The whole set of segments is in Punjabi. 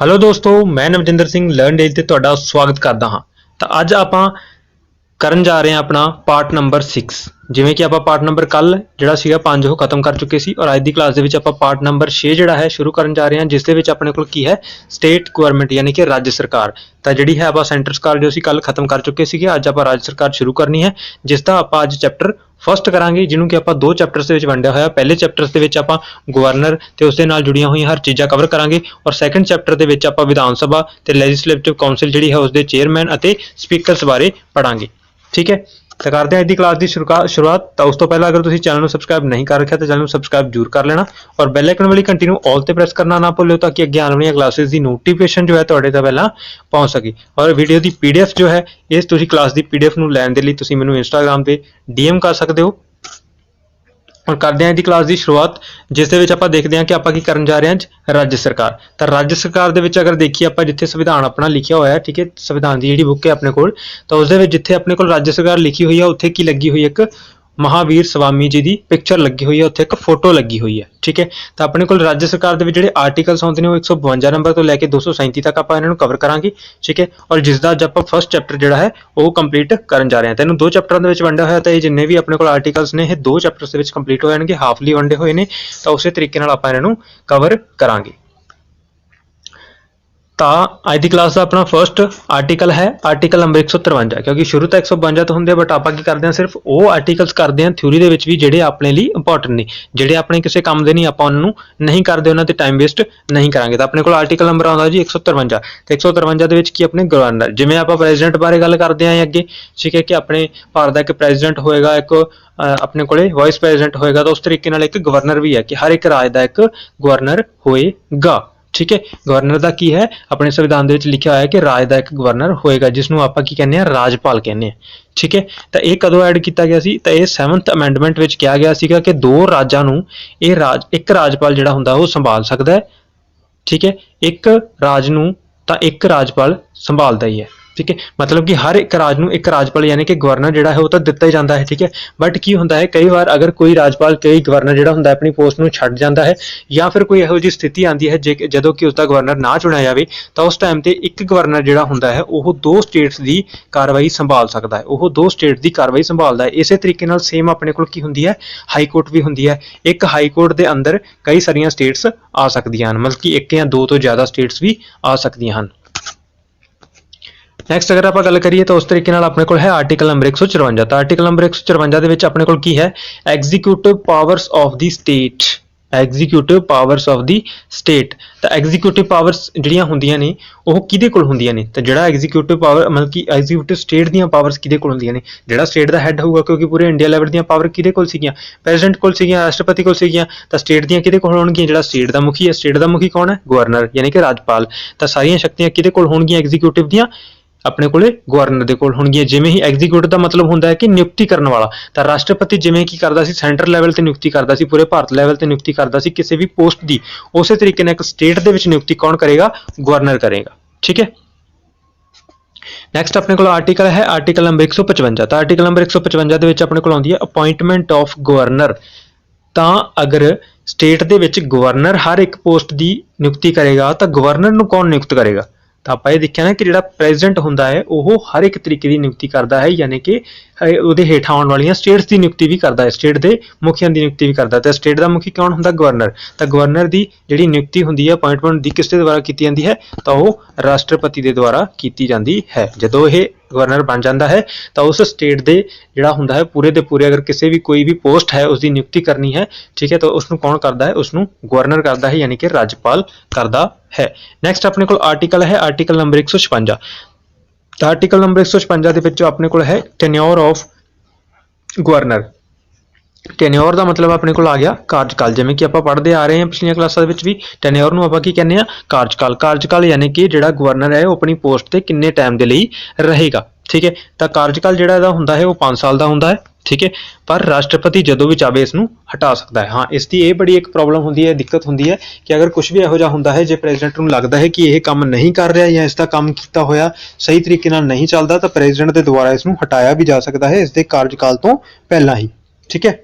ਹੈਲੋ ਦੋਸਤੋ, ਮੈਂ ਨਵਜਿੰਦਰ ਸਿੰਘ ਲਰਨ ਡੇਲ ਤੇ ਤੁਹਾਡਾ ਸਵਾਗਤ ਕਰਦਾ ਹਾਂ। ਤਾਂ ਅੱਜ ਆਪਾਂ ਕਰਨ ਜਾ ਰਹੇ ਹਾਂ ਆਪਣਾ ਪਾਰਟ ਨੰਬਰ 6 ਜਿਵੇਂ ਕਿ ਆਪਾਂ ਪਾਰਟ ਨੰਬਰ ਕੱਲ ਜਿਹੜਾ ਸੀਗਾ 5 ਉਹ ਖਤਮ ਕਰ ਚੁੱਕੇ ਸੀ ਔਰ ਅੱਜ ਦੀ ਕਲਾਸ ਦੇ ਵਿੱਚ ਆਪਾਂ ਪਾਰਟ ਨੰਬਰ 6 ਜਿਹੜਾ ਹੈ, ਸ਼ੁਰੂ ਕਰਨ ਜਾ ਰਹੇ ਹਾਂ, ਜਿਸ ਦੇ ਵਿੱਚ ਆਪਣੇ ਕੋਲ ਕੀ ਹੈ? ਸਟੇਟ ਗਵਰਨਮੈਂਟ ਯਾਨੀ ਕਿ ਰਾਜ ਸਰਕਾਰ। ਤਾਂ ਜਿਹੜੀ ਹੈ ਆਪਾਂ ਸੈਂਟਰ ਸਰਕਾਰ ਜੋ ਸੀ ਕੱਲ ਖਤਮ ਕਰ ਚੁੱਕੇ ਸੀਗੇ, ਅੱਜ ਆਪਾਂ ਰਾਜ ਸਰਕਾਰ ਸ਼ੁਰੂ ਕਰਨੀ ਹੈ, ਜਿਸ ਦਾ ਆਪਾਂ ਅੱਜ ਚੈਪਟਰ ਫਸਟ ਕਰਾਂਗੇ, ਜਿਹਨੂੰ ਕਿ ਆਪਾਂ ਦੋ ਚੈਪਟਰਸ ਦੇ ਵਿੱਚ ਵੰਡਿਆ ਹੋਇਆ। ਪਹਿਲੇ ਚੈਪਟਰਸ ਦੇ ਵਿੱਚ ਆਪਾਂ ਗਵਰਨਰ ਤੇ ਉਸ ਦੇ ਨਾਲ ਜੁੜੀਆਂ ਹੋਈਆਂ ਹਰ ਚੀਜ਼ਾਂ ਕਵਰ ਕਰਾਂਗੇ ਔਰ ਸੈਕੰਡ ਚੈਪਟਰ ਦੇ ਵਿੱਚ ਆਪਾਂ ਵਿਧਾਨ ਸਭਾ ਤੇ ਲੈਜਿਸਲੇਟਿਵ ਕਾਉਂਸਲ ਜਿਹੜੀ ਹੈ ਉਸ ਦੇ ਚੇਅਰਮੈਨ ਅਤੇ ਸਪੀਕਰਸ ਬਾਰੇ ਪੜਾਂਗੇ ਠੀਕ ਹੈ? ਤਾਂ ਕਰਦੇ ਹਾਂ ਅੱਜ ਦੀ ਕਲਾਸ ਦੀ ਸ਼ੁਰੂਕਾ- ਸ਼ੁਰੂਆਤ। ਤਾਂ ਉਸ ਤੋਂ ਪਹਿਲਾਂ ਅਗਰ ਤੁਸੀਂ ਚੈਨਲ ਨੂੰ ਸਬਸਕ੍ਰਾਈਬ ਨਹੀਂ ਕਰ ਰੱਖਿਆ ਤਾਂ ਚੈਨਲ ਨੂੰ ਸਬਸਕ੍ਰਾਈਬ ਜ਼ਰੂਰ ਕਰ ਲੈਣਾ। ਔਰ ਬੈਲ ਆਈਕਨ ਵਾਲੀ ਕੰਟੀਨਿਊ ਆਲ ਤੇ ਪ੍ਰੈਸ ਕਰਨਾ ਨਾ ਭੁੱਲਿਓ ਤਾਂ ਕਿ ਅੱਗੇ ਆਉਣ ਵਾਲੀਆਂ ਕਲਾਸਿਸ ਦੀ ਨੋਟੀਫਿਕੇਸ਼ਨ ਜੋ ਹੈ ਤੁਹਾਡੇ ਤੱਕ ਪਹਿਲਾਂ ਪਹੁੰਚ ਸਕੇ। ਔਰ ਵੀਡੀਓ ਦੀ ਪੀਡੀਐਫ ਜੋ ਹੈ, ਇਸ ਤੁਸੀਂ ਕਲਾਸ ਦੀ ਪੀਡੀਐਫ ਨੂੰ ਲੈਣ ਦੇ ਲਈ ਤੁਸੀਂ ਮੈਨੂੰ ਇੰਸਟਾਗ੍ਰam ਤੇ ਡੀਐਮ ਕਰ ਸਕਦੇ ਹੋ। ਹੁਣ ਕਰਦੇ ਹਾਂ ਇਹਦੀ ਕਲਾਸ ਦੀ ਸ਼ੁਰੂਆਤ, ਜਿਸ ਦੇ ਵਿੱਚ ਆਪਾਂ ਦੇਖਦੇ ਹਾਂ ਕਿ ਆਪਾਂ ਕੀ ਕਰਨ ਜਾ ਰਹੇ ਹਾਂ ਅੱਜ, ਰਾਜ ਸਰਕਾਰ। ਤਾਂ ਰਾਜ ਸਰਕਾਰ ਦੇ ਵਿੱਚ ਅਗਰ ਦੇਖੀਏ ਆਪਾਂ ਜਿੱਥੇ ਸੰਵਿਧਾਨ ਆਪਣਾ ਲਿਖਿਆ ਹੋਇਆ ਹੈ, ਠੀਕ ਹੈ, ਸੰਵਿਧਾਨ ਦੀ ਜਿਹੜੀ ਬੁੱਕ ਹੈ ਆਪਣੇ ਕੋਲ, ਤਾਂ ਉਸ ਦੇ ਵਿੱਚ ਜਿੱਥੇ ਆਪਣੇ ਕੋਲ ਰਾਜ ਸਰਕਾਰ ਲਿਖੀ ਹੋਈ ਹੈ, ਉੱਥੇ ਕੀ ਲੱਗੀ ਹੋਈ ਇੱਕ ਮਹਾਵੀਰ ਸਵਾਮੀ ਜੀ ਦੀ ਪਿਕਚਰ ਲੱਗੀ ਹੋਈ ਹੈ, ਉੱਥੇ ਇੱਕ ਫੋਟੋ ਲੱਗੀ ਹੋਈ ਹੈ, ਠੀਕ ਹੈ? ਤਾਂ ਆਪਣੇ ਕੋਲ ਰਾਜ ਸਰਕਾਰ ਦੇ ਵਿੱਚ ਜਿਹੜੇ ਆਰਟੀਕਲਸ ਆਉਂਦੇ ਨੇ, ਉਹ 152 ਨੰਬਰ ਤੋਂ ਲੈ ਕੇ 237 ਤੱਕ ਆਪਾਂ ਇਹਨਾਂ ਨੂੰ ਕਵਰ ਕਰਾਂਗੇ, ਠੀਕ ਹੈ? ਔਰ ਜਿਸ ਦਾ ਅੱਜ ਆਪਾਂ ਫਰਸਟ ਚੈਪਟਰ ਜਿਹੜਾ ਹੈ, ਉਹ ਕੰਪਲੀਟ ਕਰਨ ਜਾ ਰਹੇ ਹਾਂ। ਤੈਨੂੰ ਦੋ ਚੈਪਟਰਾਂ ਦੇ ਵਿੱਚ ਵੰਡਿਆ ਹੋਇਆ ਤਾਂ ਇਹ ਜਿੰਨੇ ਵੀ ਆਪਣੇ ਕੋਲ ਆਰਟੀਕਲਸ ਨੇ, ਇਹ ਦੋ ਚੈਪਟਰਸ ਦੇ ਵਿੱਚ ਕੰਪਲੀਟ ਹੋ ਜਾਣਗੇ ਹਾਫਲੀ ਵੰਡੇ ਹੋਏ ਨੇ, ਤਾਂ ਉਸੇ ਤਰੀਕੇ ਨਾਲ ਆਪਾਂ ਇਹਨਾਂ ਨੂੰ ਕਵਰ ਕਰਾਂਗੇ। ਤਾਂ ਅੱਜ ਦੀ ਕਲਾਸ ਦਾ ਆਪਣਾ ਫਰਸਟ ਆਰਟੀਕਲ ਹੈ ਆਰਟੀਕਲ ਨੰਬਰ 153 ਕਿਉਂਕਿ ਸ਼ੁਰੂ ਤਾਂ 152 ਤੋਂ ਹੁੰਦੇ ਆ ਬਟ ਆਪਾਂ ਕੀ ਕਰਦੇ ਹਾਂ ਸਿਰਫ ਉਹ ਆਰਟੀਕਲਸ ਕਰਦੇ ਹਾਂ ਥਿਊਰੀ ਦੇ ਵਿੱਚ ਵੀ ਜਿਹੜੇ ਆਪਣੇ ਲਈ ਇੰਪੋਰਟੈਂਟ ਨੇ, ਜਿਹੜੇ ਆਪਣੇ ਕਿਸੇ ਕੰਮ ਦੇ ਨਹੀਂ, ਆਪਾਂ ਉਹਨਾਂ ਨੂੰ ਨਹੀਂ ਕਰਦੇ, ਉਹਨਾਂ ਤੇ ਟਾਈਮ ਵੇਸਟ ਨਹੀਂ ਕਰਾਂਗੇ। ਤਾਂ ਆਪਣੇ ਕੋਲ ਆਰਟੀਕਲ ਨੰਬਰ ਆਉਂਦਾ ਜੀ 153 ਤੇ 153 ਦੇ ਵਿੱਚ ਕੀ ਆਪਣੇ ਗਵਰਨਰ, ਜਿਵੇਂ ਆਪਾਂ ਪ੍ਰੈਜ਼ੀਡੈਂਟ ਬਾਰੇ ਗੱਲ ਕਰਦੇ ਆਂ ਅੱਗੇ, ਠੀਕ ਹੈ ਕਿ ਆਪਣੇ ਭਾਰਤ ਦਾ ਇੱਕ ਪ੍ਰੈਜ਼ੀਡੈਂਟ ਹੋਏਗਾ, ਇੱਕ ਆਪਣੇ ਕੋਲੇ ਵਾਈਸ ਪ੍ਰੈਜ਼ੀਡੈਂਟ ਹੋਏਗਾ, ਤਾਂ ਉਸ ਤਰੀਕੇ ਨਾਲ ਇੱਕ ਗਵਰਨਰ ਵੀ ਹੈ ਕਿ ਹਰ ਇੱਕ ਰਾਜ ਦਾ ਇੱਕ ਗਵਰਨਰ ਹੋਏਗਾ। ਠੀਕ ਹੈ? ਗਵਰਨਰ ਦਾ ਕੀ ਹੈ? ਆਪਣੇ ਸੰਵਿਧਾਨ ਦੇ ਵਿੱਚ ਲਿਖਿਆ ਹੋਇਆ ਹੈ ਕਿ ਰਾਜ ਦਾ ਇੱਕ ਗਵਰਨਰ ਹੋਏਗਾ ਜਿਸ ਨੂੰ ਆਪਾਂ ਕੀ ਕਹਿੰਦੇ ਆ ਰਾਜਪਾਲ ਕਹਿੰਦੇ ਆ ਠੀਕ ਹੈ? ਤਾਂ ਇਹ ਕਦੋਂ ਐਡ ਕੀਤਾ ਗਿਆ ਸੀ? ਤਾਂ ਇਹ 7th ਅਮੈਂਡਮੈਂਟ ਵਿੱਚ ਕਿਹਾ ਗਿਆ ਸੀਗਾ ਕਿ ਦੋ ਰਾਜਾਂ ਨੂੰ ਇਹ ਰਾਜ, ਇੱਕ ਰਾਜਪਾਲ ਜਿਹੜਾ ਹੁੰਦਾ ਉਹ ਸੰਭਾਲ ਸਕਦਾ ਹੈ। ਠੀਕ ਹੈ? ਇੱਕ ਰਾਜ ਨੂੰ ਤਾਂ ਇੱਕ ਰਾਜਪਾਲ ਸੰਭਾਲਦਾ ਹੀ ਹੈ। ਠੀਕ ਹੈ? ਮਤਲਬ ਕਿ ਹਰ ਇੱਕ ਰਾਜ ਨੂੰ ਇੱਕ ਰਾਜਪਾਲ ਯਾਨੀ ਕਿ ਗਵਰਨਰ ਜਿਹੜਾ ਹੈ ਉਹ ਤਾਂ ਦਿੱਤਾ ਹੀ ਜਾਂਦਾ ਹੈ, ਠੀਕ ਹੈ? ਬਟ ਕੀ ਹੁੰਦਾ ਹੈ? ਕਈ ਵਾਰ ਅਗਰ ਕੋਈ ਰਾਜਪਾਲ, ਕਈ ਗਵਰਨਰ ਜਿਹੜਾ ਹੁੰਦਾ ਆਪਣੀ ਪੋਸਟ ਨੂੰ ਛੱਡ ਜਾਂਦਾ ਹੈ ਜਾਂ ਫਿਰ ਕੋਈ ਇਹੋ ਜਿਹੀ ਸਥਿਤੀ ਆਉਂਦੀ ਹੈ, ਜੇ ਜਦੋਂ ਕਿ ਉਸ ਦਾ ਗਵਰਨਰ ਨਾ ਚੁਣਿਆ ਜਾਵੇ, ਤਾਂ ਉਸ ਟਾਈਮ ਤੇ ਇੱਕ ਗਵਰਨਰ ਜਿਹੜਾ ਹੁੰਦਾ ਹੈ, ਉਹ ਦੋ ਸਟੇਟਸ ਦੀ ਕਾਰਵਾਈ ਸੰਭਾਲ ਸਕਦਾ ਹੈ। ਉਹ ਦੋ ਸਟੇਟ ਦੀ ਕਾਰਵਾਈ ਸੰਭਾਲਦਾ ਹੈ। ਇਸੇ ਤਰੀਕੇ ਨਾਲ ਸੇਮ ਆਪਣੇ ਕੋਲ ਕੀ ਹੁੰਦੀ ਹੈ? ਹਾਈ ਕੋਰਟ ਵੀ ਹੁੰਦੀ ਹੈ। ਇੱਕ ਹਾਈ ਕੋਰਟ ਦੇ ਅੰਦਰ ਕਈ ਸਾਰੀਆਂ ਸਟੇਟਸ ਆ ਸਕਦੀਆਂ ਹਨ। ਮਤਲਬ ਕਿ ਇੱਕ ਜਾਂ ਦੋ ਤੋਂ ਜ਼ਿਆਦਾ ਸਟੇਟਸ ਵੀ ਆ ਸਕਦੀਆਂ ਹਨ। ਨੈਕਸਟ ਅਗਰ ਆਪਾਂ ਗੱਲ ਕਰੀਏ ਤਾਂ ਉਸ ਤਰੀਕੇ ਨਾਲ ਆਪਣੇ ਕੋਲ ਹੈ ਆਰਟੀਕਲ ਨੰਬਰ 154 ਤਾਂ ਆਰਟੀਕਲ ਨੰਬਰ 154 ਦੇ ਵਿੱਚ ਆਪਣੇ ਕੋਲ ਕੀ ਹੈ? Executive powers of the state executive powers of the state ਤਾਂ ਐਗਜ਼ੀਕਿਊਟਿਵ ਪਾਵਰਸ ਜਿਹੜੀਆਂ ਹੁੰਦੀਆਂ ਨੇ, ਉਹ ਕਿਹਦੇ ਕੋਲ ਹੁੰਦੀਆਂ ਨੇ? ਤਾਂ ਜਿਹੜਾ ਐਗਜ਼ੀਕਿਊਟਿਵ ਪਾਵਰ ਮਤਲਬ ਕਿ ਐਗਜ਼ੀਕਿਊਟਿਵ ਸਟੇਟ ਦੀਆਂ ਪਾਵਰਸ ਕਿਹਦੇ ਕੋਲ ਹੁੰਦੀਆਂ ਨੇ? ਜਿਹੜਾ ਸਟੇਟ ਦਾ ਹੈੱਡ ਹੋਊਗਾ, ਕਿਉਂਕਿ ਪੂਰੇ ਇੰਡੀਆ ਲੈਵਲ ਦੀਆਂ ਪਾਵਰ ਕਿਹਦੇ ਕੋਲ ਸੀਗੀਆਂ? ਪ੍ਰੈਜ਼ੀਡੈਂਟ ਕੋਲ ਸੀਗੀਆਂ, ਰਾਸ਼ਟਰਪਤੀ ਕੋਲ ਸੀਗੀਆਂ। ਤਾਂ ਸਟੇਟ ਦੀਆਂ ਕਿਹਦੇ ਕੋਲ ਹੋਣਗੀਆਂ? ਜਿਹੜਾ ਸਟੇਟ ਦਾ ਮੁਖੀ ਹੈ। ਸਟੇਟ ਦਾ ਮੁਖੀ ਕੌਣ ਹੈ? ਗਵਰਨਰ ਯਾਨੀ ਕਿ ਰਾਜਪਾਲ। ਤਾਂ ਸਾਰੀਆਂ ਸ਼ਕਤੀਆਂ ਕਿਹਦੇ ਕੋਲ ਹੋਣਗੀਆਂ? ਐਗਜ਼ੀਕਿਊਟਿਵ ਦੀਆਂ ਆਪਣੇ ਕੋਲੇ ਗਵਰਨਰ ਦੇ ਕੋਲ ਹੋਣਗੀਆਂ। ਜਿਵੇਂ ਹੀ ਐਗਜ਼ੀਕਿਊਟਿਵ ਦਾ ਮਤਲਬ ਹੁੰਦਾ ਹੈ ਕਿ ਨਿਯੁਕਤੀ ਕਰਨ ਵਾਲਾ, ਤਾਂ ਰਾਸ਼ਟਰਪਤੀ ਜਿਵੇਂ ਕੀ ਕਰਦਾ ਸੀ ਸੈਂਟਰ ਲੈਵਲ ਤੇ ਨਿਯੁਕਤੀ ਕਰਦਾ ਸੀ, ਪੂਰੇ ਭਾਰਤ ਲੈਵਲ ਤੇ ਨਿਯੁਕਤੀ ਕਰਦਾ ਸੀ, ਕਿਸੇ ਵੀ ਪੋਸਟ ਦੀ, ਉਸੇ ਤਰੀਕੇ ਨਾਲ ਇੱਕ ਸਟੇਟ ਦੇ ਵਿੱਚ ਨਿਯੁਕਤੀ ਕੌਣ ਕਰੇਗਾ? ਗਵਰਨਰ ਕਰੇਗਾ। ਠੀਕ ਹੈ? ਨੈਕਸਟ ਆਪਣੇ ਕੋਲ ਆਰਟੀਕਲ ਹੈ ਆਰਟੀਕਲ ਨੰਬਰ 155 ਤਾਂ ਆਰਟੀਕਲ ਨੰਬਰ 155 ਦੇ ਵਿੱਚ ਆਪਣੇ ਕੋਲ ਆਉਂਦੀ ਹੈ ਅਪਾਇੰਟਮੈਂਟ ਆਫ ਗਵਰਨਰ ਤਾਂ ਅਗਰ ਸਟੇਟ ਦੇ ਵਿੱਚ ਗਵਰਨਰ ਹਰ ਇੱਕ ਪੋਸਟ ਦੀ ਨਿਯੁਕਤੀ ਕਰੇਗਾ, ਤਾਂ ਗਵਰਨਰ ਨੂੰ ਕੌਣ ਨਿਯੁਕਤ ਕਰੇਗਾ? ਤਾਂ ਆਪਾਂ ਇਹ ਦੇਖਿਆ ਨਾ ਕਿ ਜਿਹੜਾ ਪ੍ਰੈਜ਼ੀਡੈਂਟ ਹੁੰਦਾ ਹੈ, ਉਹ ਹਰ ਇੱਕ ਤਰੀਕੇ ਦੀ ਨਿਯੁਕਤੀ ਕਰਦਾ ਹੈ, ਯਾਨੀ ਕਿ ਉਹਦੇ ਹੇਠ ਆਉਣ ਵਾਲੀਆਂ ਸਟੇਟਸ ਦੀ ਨਿਯੁਕਤੀ ਵੀ ਕਰਦਾ ਹੈ, ਸਟੇਟ ਦੇ ਮੁਖੀਆਂ ਦੀ ਨਿਯੁਕਤੀ ਵੀ ਕਰਦਾ ਹੈ। ਤੇ ਸਟੇਟ ਦਾ ਮੁਖੀ ਕੌਣ ਹੁੰਦਾ? ਗਵਰਨਰ। ਤਾਂ ਗਵਰਨਰ ਦੀ ਜਿਹੜੀ ਨਿਯੁਕਤੀ ਹੁੰਦੀ ਹੈ ਅਪਾਇੰਟਮੈਂਟ ਦੀ ਕਿਸ ਦੇ ਦੁਆਰਾ ਕੀਤੀ ਜਾਂਦੀ ਹੈ? ਤਾਂ ਉਹ ਰਾਸ਼ਟਰਪਤੀ ਦੇ ਦੁਆਰਾ ਕੀਤੀ ਜਾਂਦੀ ਹੈ। ਜਦੋਂ ਇਹ ਗਵਰਨਰ ਬਣ ਜਾਂਦਾ ਹੈ, ਤਾਂ ਉਸ ਸਟੇਟ ਦੇ ਜਿਹੜਾ ਹੁੰਦਾ ਹੈ, ਪੂਰੇ ਦੇ ਪੂਰੇ ਅਗਰ ਕਿਸੇ ਵੀ ਕੋਈ ਵੀ ਪੋਸਟ ਹੈ ਉਸ ਦੀ ਨਿਯੁਕਤੀ ਕਰਨੀ ਹੈ, ਠੀਕ ਹੈ, ਤਾਂ ਉਸ ਨੂੰ ਕੌਣ ਕਰਦਾ ਹੈ? ਉਸ ਨੂੰ ਗਵਰਨਰ ਕਰਦਾ ਹੈ, ਯਾਨੀ ਕਿ ਰਾਜਪਾਲ ਕਰਦਾ ਹੈ। ਨੈਕਸਟ ਆਪਣੇ ਕੋਲ ਆਰਟੀਕਲ ਹੈ ਆਰਟੀਕਲ ਨੰਬਰ 156 ਤਾਂ ਆਰਟੀਕਲ ਨੰਬਰ 156 ਦੇ ਵਿੱਚ ਆਪਣੇ ਕੋਲ ਹੈ ਟੈਨਿਓਰ ਆਫ ਗਵਰਨਰ ਟੈਨਿਓਰ ਦਾ ਮਤਲਬ ਆਪਣੇ ਕੋਲ ਆ ਗਿਆ, ਕਾਰਜਕਾਲ। ਜਿਵੇਂ ਕਿ ਆਪਾਂ ਪੜ੍ਹਦੇ ਆ ਰਹੇ ਹਾਂ ਪਿਛਲੀਆਂ ਕਲਾਸਾਂ ਦੇ ਵਿੱਚ ਵੀ ਟੈਨਿਓਰ ਨੂੰ ਆਪਾਂ ਕੀ ਕਹਿੰਦੇ ਆ ਕਾਰਜਕਾਲ। ਕਾਰਜਕਾਲ ਯਾਨੀ ਕਿ ਜਿਹੜਾ ਗਵਰਨਰ ਹੈ, ਉਹ ਆਪਣੀ ਪੋਸਟ ਤੇ ਕਿੰਨੇ ਟਾਈਮ ਦੇ ਲਈ ਰਹੇਗਾ। ਠੀਕ ਹੈ? ਤਾਂ ਕਾਰਜਕਾਲ ਜਿਹੜਾ ਇਹਦਾ ਹੁੰਦਾ ਹੈ, ਉਹ 5 ਸਾਲ ਦਾ ਹੁੰਦਾ ਹੈ, ਠੀਕ ਹੈ? ਪਰ ਰਾਸ਼ਟਰਪਤੀ ਜਦੋਂ ਵੀ ਚਾਹੇ ਇਸ ਨੂੰ ਹਟਾ ਸਕਦਾ ਹੈ। ਹਾਂ, ਇਸ ਦੀ ਇਹ ਬੜੀ ਇੱਕ ਪ੍ਰੋਬਲਮ ਹੁੰਦੀ ਹੈ, ਦਿੱਕਤ ਹੁੰਦੀ ਹੈ ਕਿ ਅਗਰ ਕੁਝ ਵੀ ਇਹੋ ਜਿਹਾ ਹੁੰਦਾ ਹੈ, ਜੇ ਪ੍ਰੈਜ਼ੀਡੈਂਟ ਨੂੰ ਲੱਗਦਾ ਹੈ ਕਿ ਇਹ ਕੰਮ ਨਹੀਂ ਕਰ ਰਿਹਾ ਜਾਂ ਇਸ ਦਾ ਕੰਮ ਕੀਤਾ ਹੋਇਆ ਸਹੀ ਤਰੀਕੇ ਨਾਲ ਨਹੀਂ ਚੱਲਦਾ, ਤਾਂ ਪ੍ਰੈਜ਼ੀਡੈਂਟ ਦੇ ਦੁਆਰਾ ਇਸ ਨੂੰ ਹਟਾਇਆ ਵੀ ਜਾ ਸਕਦਾ ਹੈ, ਇਸ ਦੇ ਕਾਰਜਕਾਲ ਤੋਂ ਪਹਿਲਾਂ ਹੀ। ਠੀਕ ਹੈ?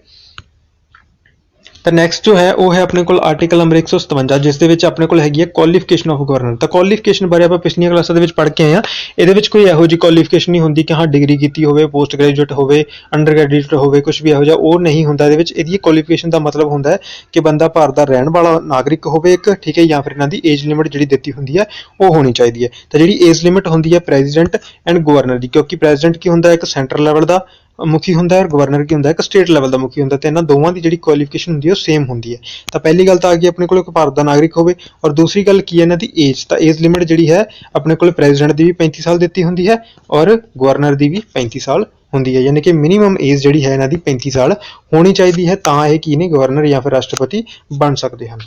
ਤਾਂ ਨੈਕਸਟ ਜੋ ਹੈ, ਉਹ ਹੈ ਆਪਣੇ ਕੋਲ ਆਰਟੀਕਲ ਨੰਬਰ 157 ਜਿਸ ਦੇ ਵਿੱਚ ਆਪਣੇ ਕੋਲ ਹੈਗੀ ਹੈ ਕੁਆਲੀਫਿਕੇਸ਼ਨ ਆਫ ਗਵਰਨਰ ਤਾਂ ਕੁਆਲੀਫਿਕੇਸ਼ਨ ਬਾਰੇ ਆਪਾਂ ਪਿਛਲੀਆਂ ਕਲਾਸਾਂ ਦੇ ਵਿੱਚ ਪੜ੍ਹ ਕੇ ਆਏ ਹਾਂ। ਇਹਦੇ ਵਿੱਚ ਕੋਈ ਇਹੋ ਜਿਹੀ ਕੁਆਲੀਫਿਕੇਸ਼ਨ ਨਹੀਂ ਹੁੰਦੀ ਕਿ ਹਾਂ ਡਿਗਰੀ ਕੀਤੀ ਹੋਵੇ ਪੋਸਟ ਗ੍ਰੈਜੂਏਟ ਹੋਵੇ ਅੰਡਰ ਗ੍ਰੈਜੂਏਟ ਹੋਵੇ ਕੁਝ ਵੀ ਇਹੋ ਜਿਹਾ ਉਹ ਨਹੀਂ ਹੁੰਦਾ। ਇਹਦੇ ਵਿੱਚ ਇਹਦੀ ਕੁਆਲੀਫਿਕੇਸ਼ਨ ਦਾ ਮਤਲਬ ਹੁੰਦਾ ਹੈ ਕਿ ਬੰਦਾ ਭਾਰਤ ਦਾ ਰਹਿਣ ਵਾਲਾ ਨਾਗਰਿਕ ਹੋਵੇ ਇੱਕ, ਠੀਕ ਹੈ, ਜਾਂ ਫਿਰ ਇਹਨਾਂ ਦੀ ਏਜ ਲਿਮਿਟ ਜਿਹੜੀ ਦਿੱਤੀ ਹੁੰਦੀ ਹੈ, ਉਹ ਹੋਣੀ ਚਾਹੀਦੀ ਹੈ। ਤਾਂ ਜਿਹੜੀ ਏਜ ਲਿਮਿਟ ਹੁੰਦੀ ਹੈ ਪ੍ਰੈਜ਼ੀਡੈਂਟ ਐਂਡ ਗਵਰਨਰ ਦੀ, ਕਿਉਂਕਿ ਪ੍ਰੈਜ਼ੀਡੈਂਟ ਕੀ ਹੁੰਦਾ ਹੈ? ਇੱਕ ਸੈਂਟਰ ਲੈਵਲ ਦਾ ਮੁਖੀ ਹੁੰਦਾ ਹੈ ਔਰ ਗਵਰਨਰ ਕੀ ਹੁੰਦਾ ਹੈ? ਇੱਕ ਸਟੇਟ ਲੈਵਲ ਦਾ ਮੁਖੀ ਹੁੰਦਾ ਹੈ ਤੇ ਇਹਨਾਂ ਦੋਵਾਂ ਦੀ ਜਿਹੜੀ ਕੁਆਲੀਫਿਕੇਸ਼ਨ ਹੁੰਦੀ ਹੈ ਉਹ ਸੇਮ ਹੁੰਦੀ ਹੈ। ਤਾਂ ਪਹਿਲੀ ਗੱਲ ਤਾਂ ਆ ਗਈ ਆਪਣੇ ਕੋਲ ਇੱਕ ਭਾਰਤ ਦਾ ਨਾਗਰਿਕ ਹੋਵੇ ਔਰ ਦੂਸਰੀ ਗੱਲ ਕੀ ਹੈ ਇਹਨਾਂ ਦੀ ਏਜ ਤਾਂ ਏਜ ਲਿਮਿਟ ਜਿਹੜੀ ਹੈ ਆਪਣੇ ਕੋਲ ਪ੍ਰੈਜ਼ੀਡੈਂਟ ਦੀ ਵੀ 35 ਸਾਲ ਦਿੱਤੀ ਹੁੰਦੀ ਹੈ ਔਰ ਗਵਰਨਰ ਦੀ ਵੀ 35 ਸਾਲ ਹੁੰਦੀ ਹੈ। ਯਾਨੀ ਕਿ ਮਿਨੀਮਮ ਏਜ ਜਿਹੜੀ ਹੈ ਇਹਨਾਂ ਦੀ 35 ਸਾਲ ਹੋਣੀ ਚਾਹੀਦੀ ਹੈ ਤਾਂ ਇਹ ਕੀ ਨੇ ਗਵਰਨਰ ਜਾਂ ਫਿਰ ਰਾਸ਼ਟਰਪਤੀ ਬਣ ਸਕਦੇ ਹਨ।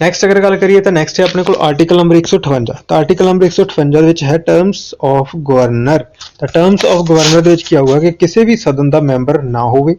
ਨੈਕਸਟ ਅਗਰ ਗੱਲ ਕਰੀਏ ਤਾਂ ਨੈਕਸਟ ਹੈ ਆਪਣੇ ਕੋਲ ਆਰਟੀਕਲ ਨੰਬਰ 158 ਤਾਂ ਆਰਟੀਕਲ ਨੰਬਰ 158 ਦੇ ਵਿੱਚ ਹੈ ਟਰਮਸ ਆਫ ਗਵਰਨਰ ਤਾਂ ਟਰਮਸ ਆਫ ਗਵਰਨਰ ਦੇ ਵਿੱਚ ਕੀ ਹੋਊਗਾ ਕਿ ਕਿਸੇ ਵੀ ਸਦਨ ਦਾ ਮੈਂਬਰ ਨਾ ਹੋਵੇ।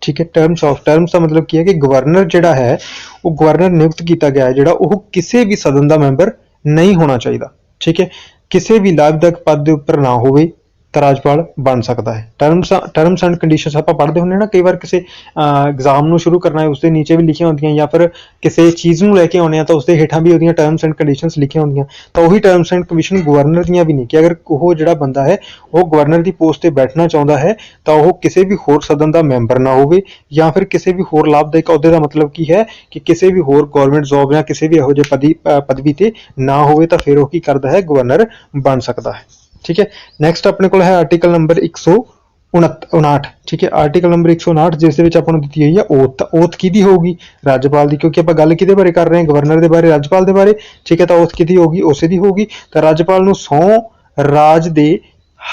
ਠੀਕ ਹੈ ਟਰਮਸ ਆਫ ਟਰਮਸ ਦਾ ਮਤਲਬ ਕੀ ਹੈ ਕਿ ਗਵਰਨਰ ਜਿਹੜਾ ਹੈ, ਉਹ ਗਵਰਨਰ ਨਿਯੁਕਤ ਕੀਤਾ ਗਿਆ ਹੈ, ਜਿਹੜਾ ਉਹ ਕਿਸੇ ਵੀ ਸਦਨ ਦਾ ਮੈਂਬਰ ਨਹੀਂ ਹੋਣਾ ਚਾਹੀਦਾ। ਠੀਕ ਹੈ, ਕਿਸੇ ਵੀ ਲਾਭਦਾਇਕ ਪਦ ਦੇ ਉੱਪਰ ਨਾ ਹੋਵੇ। ਤਾਂ ਰਾਜਪਾਲ ਬਣ ਸਕਦਾ ਹੈ। ਟਰਮਸ ਟਰਮਸ ਐਂਡ ਕੰਡੀਸ਼ਨਸ ਆਪਾਂ ਪੜ੍ਹਦੇ ਹੁੰਦੇ ਹਾਂ ਨਾ, ਕਈ ਵਾਰ ਕਿਸੇ ਐਗਜ਼ਾਮ ਨੂੰ ਸ਼ੁਰੂ ਕਰਨਾ ਹੈ ਉਸ ਦੇ ਨੀਚੇ ਵੀ ਲਿਖੀਆਂ ਹੁੰਦੀਆਂ ਜਾਂ ਫਿਰ ਕਿਸੇ ਚੀਜ਼ ਨੂੰ ਲੈ ਕੇ ਆਉਣੇ ਆ ਤਾਂ ਉਸ ਦੇ ਹੇਠਾਂ ਵੀ ਉਹਦੀਆਂ ਟਰਮਸ ਐਂਡ ਕੰਡੀਸ਼ਨਸ ਲਿਖੀਆਂ ਹੁੰਦੀਆਂ। ਤਾਂ ਉਹੀ ਟਰਮਸ ਐਂਡ ਕੰਡੀਸ਼ਨ ਗਵਰਨਰ ਦੀਆਂ ਵੀ ਨਹੀਂ ਕਿ ਅਗਰ ਉਹ ਜਿਹੜਾ ਬੰਦਾ ਹੈ, ਉਹ ਗਵਰਨਰ ਦੀ ਪੋਸਟ ਤੇ ਬੈਠਣਾ ਚਾਹੁੰਦਾ ਹੈ, ਤਾਂ ਉਹ ਕਿਸੇ ਵੀ ਹੋਰ ਸਦਨ ਦਾ ਮੈਂਬਰ ਨਾ ਹੋਵੇ ਜਾਂ ਫਿਰ ਕਿਸੇ ਵੀ ਹੋਰ ਲਾਭਦਾਇਕ ਅਹੁਦੇ ਦਾ ਮਤਲਬ ਕੀ ਹੈ ਕਿ ਕਿਸੇ ਵੀ ਹੋਰ ਗਵਰਨਮੈਂਟ ਜੌਬ ਜਾਂ ਕਿਸੇ ਵੀ ਇਹੋ ਜਿਹੇ ਪਦੀ ਪਦਵੀ ਤੇ ਨਾ ਹੋਵੇ ਤਾਂ ਫਿਰ ਉਹ ਕੀ ਕਰਦਾ ਹੈ ਗਵਰਨਰ ਬਣ ਸਕਦਾ ਹੈ। ਠੀਕ ਹੈ? ਨੈਕਸਟ ਆਪਣੇ ਕੋਲ ਹੈ ਆਰਟੀਕਲ ਨੰਬਰ 159 ਠੀਕ ਹੈ? ਆਰਟੀਕਲ ਨੰਬਰ 159 ਜਿਸ ਦੇ ਵਿੱਚ ਆਪਾਂ ਨੂੰ ਦਿੱਤੀ ਹੋਈ ਹੈ ਓਥ ਤਾਂ ਓਥ ਕਿਹਦੀ ਹੋਊਗੀ? ਰਾਜਪਾਲ ਦੀ, ਕਿਉਂਕਿ ਆਪਾਂ ਗੱਲ ਕਿਹਦੇ ਬਾਰੇ ਕਰ ਰਹੇ ਹਾਂ? ਗਵਰਨਰ ਦੇ ਬਾਰੇ, ਰਾਜਪਾਲ ਦੇ ਬਾਰੇ। ਠੀਕ ਹੈ, ਤਾਂ ਓਥ ਕਿਹਦੀ ਹੋਊਗੀ? ਉਸੇ ਦੀ ਹੋਊਗੀ। ਤਾਂ ਰਾਜਪਾਲ ਨੂੰ ਸੌ ਰਾਜ ਦੇ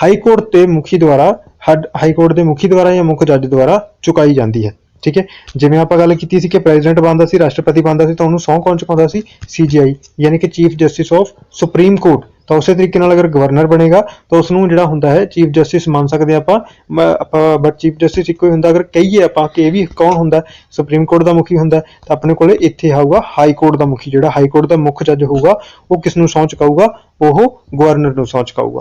ਹਾਈ ਕੋਰਟ ਤੇ ਮੁਖੀ ਦੁਆਰਾ, ਹੱਡ ਹਾਈ ਕੋਰਟ ਦੇ ਮੁਖੀ ਦੁਆਰਾ ਜਾਂ ਮੁੱਖ ਜੱਜ ਦੁਆਰਾ ਚੁਕਾਈ ਜਾਂਦੀ ਹੈ। ਠੀਕ ਹੈ? ਜਿਵੇਂ ਆਪਾਂ ਗੱਲ ਕੀਤੀ ਸੀ ਕਿ ਪ੍ਰੈਜ਼ੀਡੈਂਟ ਬਣਦਾ ਸੀ, ਰਾਸ਼ਟਰਪਤੀ ਬਣਦਾ ਸੀ, ਤਾਂ ਉਹਨੂੰ ਸਹੁੰ ਕੌਣ ਚੁਕਾਉਂਦਾ ਸੀ? ਸੀਜੀਆਈ ਯਾਨੀ ਕਿ chief justice of supreme court ਤਾਂ ਉਸੇ ਤਰੀਕੇ ਨਾਲ ਅਗਰ ਗਵਰਨਰ ਬਣੇਗਾ, ਤਾਂ ਉਸ ਨੂੰ ਜਿਹੜਾ ਹੁੰਦਾ ਹੈ ਚੀਫ ਜਸਟਿਸ ਮੰਨ ਸਕਦੇ ਹਾਂ ਆਪਾਂ। ਆਪਾਂ ਬਟ ਚੀਫ ਜਸਟਿਸ ਇੱਕੋ ਹੀ ਹੁੰਦਾ, ਅਗਰ ਕਹੀਏ ਆਪਾਂ ਕਿ ਇਹ ਵੀ ਕੌਣ ਹੁੰਦਾ ਸੁਪਰੀਮ ਕੋਰਟ ਦਾ ਮੁਖੀ ਹੁੰਦਾ, ਤਾਂ ਆਪਣੇ ਕੋਲੇ ਇੱਥੇ ਆਊਗਾ ਹਾਈ ਕੋਰਟ ਦਾ ਮੁਖੀ, ਜਿਹੜਾ ਹਾਈ ਕੋਰਟ ਦਾ ਮੁੱਖ ਜੱਜ ਹੋਊਗਾ, ਉਹ ਕਿਸ ਨੂੰ ਸਹੁੰ ਚੁਕਾਊਗਾ ਉਹ ਗਵਰਨਰ ਨੂੰ ਸਹੁੰ ਚੁਕਾਊਗਾ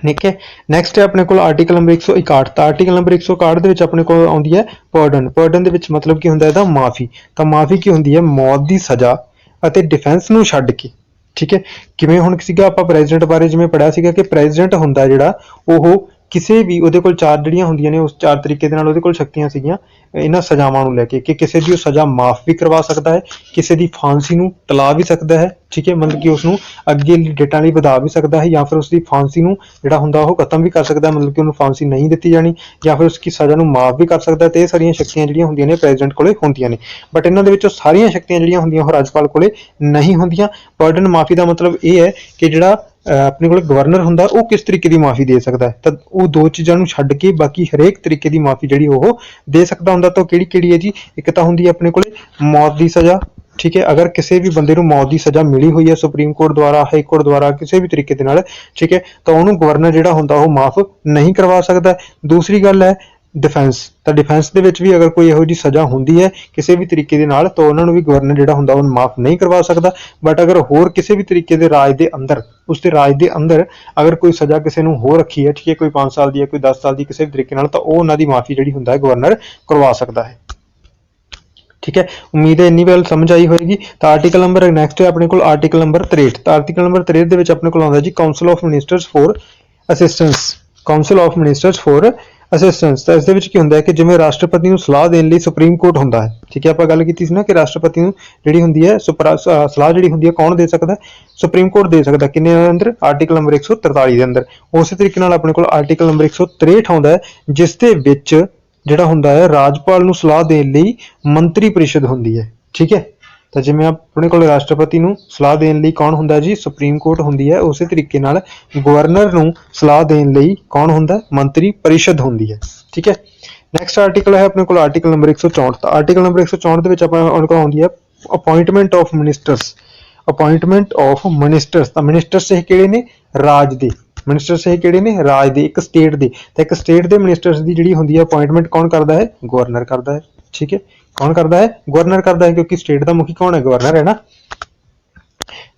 ਠੀਕ ਹੈ? ਨੈਕਸਟ ਹੈ ਆਪਣੇ ਕੋਲ ਆਰਟੀਕਲ ਨੰਬਰ 161 ਤਾਂ ਆਰਟੀਕਲ ਨੰਬਰ 161 ਦੇ ਵਿੱਚ ਆਪਣੇ ਕੋਲ ਆਉਂਦੀ ਹੈ ਪਾਰਡਨ ਪਾਰਡਨ ਦੇ ਵਿੱਚ ਮਤਲਬ ਕੀ ਹੁੰਦਾ ਇਹਦਾ ਮਾਫੀ। ਤਾਂ ਮਾਫੀ ਕੀ ਹੁੰਦੀ ਹੈ? ਮੌਤ ਦੀ ਸਜ਼ਾ ਅਤੇ ਡਿਫੈਂਸ ਨੂੰ ਛੱਡ ਕੇ। ਠੀਕ ਹੈ? ਕਿਵੇਂ ਹੁਣ ਸੀਗਾ ਆਪਾਂ ਪ੍ਰੈਜ਼ੀਡੈਂਟ ਬਾਰੇ ਜਿਵੇਂ ਪੜਿਆ ਸੀਗਾ ਕਿ ਪ੍ਰੈਜ਼ੀਡੈਂਟ ਹੁੰਦਾ ਜਿਹੜਾ, ਉਹ ਕਿਸੇ ਵੀ ਉਹਦੇ ਕੋਲ ਚਾਰ ਜਿਹੜੀਆਂ ਹੁੰਦੀਆਂ ਨੇ, ਉਸ ਚਾਰ ਤਰੀਕੇ ਦੇ ਨਾਲ ਉਹਦੇ ਕੋਲ ਸ਼ਕਤੀਆਂ ਸੀਗੀਆਂ ਇਹਨਾਂ ਸਜ਼ਾਵਾਂ ਨੂੰ ਲੈ ਕੇ ਕਿ ਕਿਸੇ ਦੀ ਉਹ ਸਜ਼ਾ ਮਾਫ ਵੀ ਕਰਵਾ ਸਕਦਾ ਹੈ, ਕਿਸੇ ਦੀ ਫਾਂਸੀ ਨੂੰ ਟਲਾ ਵੀ ਸਕਦਾ ਹੈ, ਠੀਕ ਹੈ, ਮਤਲਬ ਕਿ ਉਸ ਨੂੰ ਅੱਗੇ ਡੇਟਾਂ ਲਈ ਵਧਾ ਵੀ ਸਕਦਾ ਹੈ ਜਾਂ ਫਿਰ ਉਸ ਦੀ ਫਾਂਸੀ ਨੂੰ ਜਿਹੜਾ ਹੁੰਦਾ ਉਹ ਖਤਮ ਵੀ ਕਰ ਸਕਦਾ ਮਤਲਬ ਕਿ ਉਹਨੂੰ ਫਾਂਸੀ ਨਹੀਂ ਦਿੱਤੀ ਜਾਣੀ ਜਾਂ ਫਿਰ ਉਸ ਦੀ ਸਜ਼ਾ ਨੂੰ ਮਾਫ ਵੀ ਕਰ ਸਕਦਾ ਹੈ ਤੇ ਇਹ ਸਾਰੀਆਂ ਸ਼ਕਤੀਆਂ ਜਿਹੜੀਆਂ ਹੁੰਦੀਆਂ ਨੇ ਪ੍ਰੈਜ਼ੀਡੈਂਟ ਕੋਲੇ ਹੁੰਦੀਆਂ ਨੇ। ਬਟ ਇਹਨਾਂ ਦੇ ਵਿੱਚੋਂ ਸਾਰੀਆਂ ਸ਼ਕਤੀਆਂ ਜਿਹੜੀਆਂ ਹੁੰਦੀਆਂ ਉਹ ਰਾਜਪਾਲ ਕੋਲੇ ਨਹੀਂ ਹੁੰਦੀਆਂ। ਪਾਰਡਨ ਮਾਫੀ ਦਾ ਮਤਲਬ ਇਹ ਹੈ ਕਿ ਜਿਹੜਾ ਆਪਣੇ ਕੋਲ ਗਵਰਨਰ ਹੁੰਦਾ, ਉਹ ਕਿਸ ਤਰੀਕੇ ਦੀ ਮਾਫੀ ਦੇ ਸਕਦਾ ਹੈ? ਤਾਂ ਉਹ ਦੋ ਚੀਜ਼ਾਂ ਨੂੰ ਛੱਡ ਕੇ ਬਾਕੀ ਹਰੇਕ ਤਰੀਕੇ ਦੀ ਮਾਫੀ ਜਿਹੜੀ ਉਹ ਦੇ ਸਕਦਾ ਹੁੰਦਾ, ਤਾਂ ਕਿਹੜੀ ਕਿਹੜੀ ਹੈ ਜੀ? ਇੱਕ ਤਾਂ ਹੁੰਦੀ ਹੈ ਆਪਣੇ ਕੋਲੇ ਮੌਤ ਦੀ ਸਜ਼ਾ, ਠੀਕ ਹੈ? ਅਗਰ ਕਿਸੇ ਵੀ ਬੰਦੇ ਨੂੰ ਮੌਤ ਦੀ ਸਜ਼ਾ ਮਿਲੀ ਹੋਈ ਹੈ ਸੁਪਰੀਮ ਕੋਰਟ ਦੁਆਰਾ, ਹਾਈ ਕੋਰਟ ਦੁਆਰਾ, ਕਿਸੇ ਵੀ ਤਰੀਕੇ ਦੇ ਨਾਲ, ਠੀਕ ਹੈ? ਤਾਂ ਉਹਨੂੰ ਗਵਰਨਰ ਜਿਹੜਾ ਹੁੰਦਾ, ਉਹ ਮਾਫ ਨਹੀਂ ਕਰਵਾ ਸਕਦਾ ਦੂਸਰੀ ਗੱਲ ਹੈ ਡਿਫੈਂਸ ਤਾਂ ਡਿਫੈਂਸ ਦੇ ਵਿੱਚ ਵੀ ਅਗਰ ਕੋਈ ਇਹੋ ਜਿਹੀ ਸਜ਼ਾ ਹੁੰਦੀ ਹੈ, ਕਿਸੇ ਵੀ ਤਰੀਕੇ ਦੇ ਨਾਲ, ਤਾਂ ਉਹਨਾਂ ਨੂੰ ਵੀ ਗਵਰਨਰ ਜਿਹੜਾ ਹੁੰਦਾ ਉਹ ਮਾਫ ਨਹੀਂ ਕਰਵਾ ਸਕਦਾ। ਬਟ ਅਗਰ ਹੋਰ ਕਿਸੇ ਵੀ ਤਰੀਕੇ ਦੇ ਰਾਜ ਦੇ ਅੰਦਰ, ਉਸ ਦੇ ਰਾਜ ਦੇ ਅੰਦਰ ਅਗਰ ਕੋਈ ਸਜ਼ਾ ਕਿਸੇ ਨੂੰ ਹੋਰ ਰੱਖੀ ਹੈ, ਠੀਕ ਹੈ, ਕੋਈ 5 ਸਾਲ ਦੀ ਹੈ, ਕੋਈ 10 ਸਾਲ ਦੀ ਕਿਸੇ ਵੀ ਤਰੀਕੇ ਨਾਲ, ਤਾਂ ਉਹ ਉਹਨਾਂ ਦੀ ਮਾਫੀ ਜਿਹੜੀ ਹੁੰਦਾ ਹੈ ਗਵਰਨਰ ਕਰਵਾ ਸਕਦਾ ਹੈ। ਠੀਕ ਹੈ? ਉਮੀਦ ਹੈ ਇੰਨੀ ਗੱਲ ਸਮਝ ਆਈ ਹੋਏਗੀ। ਤਾਂ ਆਰਟੀਕਲ ਨੰਬਰ ਨੈਕਸਟ ਹੈ ਆਪਣੇ ਕੋਲ ਆਰਟੀਕਲ ਨੰਬਰ 63 ਤਾਂ ਆਰਟੀਕਲ ਨੰਬਰ 63 ਦੇ ਵਿੱਚ ਆਪਣੇ ਕੋਲ ਆਉਂਦਾ ਜੀ council of ministers for assistance council of ministers for assistance ਤਾਂ ਇਸ ਦੇ ਵਿੱਚ ਕੀ ਹੁੰਦਾ ਹੈ ਕਿ ਜਿਵੇਂ ਰਾਸ਼ਟਰਪਤੀ ਨੂੰ ਸਲਾਹ ਦੇਣ ਲਈ ਸੁਪਰੀਮ ਕੋਰਟ ਹੁੰਦਾ ਹੈ, ਠੀਕ ਹੈ, ਆਪਾਂ ਗੱਲ ਕੀਤੀ ਸੀ ਨਾ ਕਿ ਰਾਸ਼ਟਰਪਤੀ ਨੂੰ ਜਿਹੜੀ ਹੁੰਦੀ ਹੈ ਸੁਪਰਾ- ਸਲਾਹ ਜਿਹੜੀ ਹੁੰਦੀ ਹੈ ਕੌਣ ਦੇ ਸਕਦਾ ਸੁਪਰੀਮ ਕੋਰਟ ਦੇ ਸਕਦਾ ਕਿੰਨੇ ਅੰਦਰ? ਆਰਟੀਕਲ ਨੰਬਰ 143 ਦੇ ਅੰਦਰ। ਉਸੇ ਤਰੀਕੇ ਨਾਲ ਆਪਣੇ ਕੋਲ ਆਰਟੀਕਲ ਨੰਬਰ 163 ਆਉਂਦਾ ਹੈ, ਜਿਸ ਦੇ ਵਿੱਚ ਜਿਹੜਾ ਹੁੰਦਾ ਹੈ ਰਾਜਪਾਲ ਨੂੰ ਸਲਾਹ ਦੇਣ ਲਈ ਮੰਤਰੀ ਪਰਿਸ਼ਦ ਹੁੰਦੀ ਹੈ, ਠੀਕ ਹੈ? ਤਾਂ ਜਿਵੇਂ ਆਪਣੇ ਕੋਲ ਰਾਸ਼ਟਰਪਤੀ ਨੂੰ ਸਲਾਹ ਦੇਣ ਲਈ ਕੌਣ ਹੁੰਦਾ ਜੀ? ਸੁਪਰੀਮ ਕੋਰਟ ਹੁੰਦੀ ਹੈ। ਉਸੇ ਤਰੀਕੇ ਨਾਲ ਗਵਰਨਰ ਨੂੰ ਸਲਾਹ ਦੇਣ ਲਈ ਕੌਣ ਹੁੰਦਾ? ਮੰਤਰੀ ਪਰਿਸ਼ਦ ਹੁੰਦੀ ਹੈ। ਠੀਕ ਹੈ? ਨੈਕਸਟ ਆਰਟੀਕਲ ਹੈ ਆਪਣੇ ਕੋਲ ਆਰਟੀਕਲ ਨੰਬਰ 164 ਤਾਂ ਆਰਟੀਕਲ ਨੰਬਰ 164 ਦੇ ਵਿੱਚ ਆਪਾਂ ਉਹਨਾਂ ਕੋਲ ਆਉਂਦੀ ਹੈ appointment of ministers appointment of ministers ਤਾਂ ਮਿਨਿਸਟਰਸ ਇਹ ਕਿਹੜੇ ਨੇ? ਰਾਜ ਦੇ। ਮਿਨਿਸਟਰਸ ਇਹ ਕਿਹੜੇ ਨੇ? ਰਾਜ ਦੇ। ਇੱਕ ਸਟੇਟ ਦੇ। ਤਾਂ ਇੱਕ ਸਟੇਟ ਦੇ ਮਿਨਿਸਟਰਸ ਦੀ ਜਿਹੜੀ ਹੁੰਦੀ ਹੈ ਅਪਾਇੰਟਮੈਂਟ ਕੌਣ ਕਰਦਾ ਹੈ? ਗਵਰਨਰ ਕਰਦਾ ਹੈ। ਠੀਕ ਹੈ? ਕੌਣ ਕਰਦਾ ਹੈ? ਗਵਰਨਰ ਕਰਦਾ ਹੈ, ਕਿਉਂਕਿ ਸਟੇਟ ਦਾ ਮੁਖੀ ਕੌਣ ਹੈ? ਗਵਰਨਰ ਹੈ ਨਾ।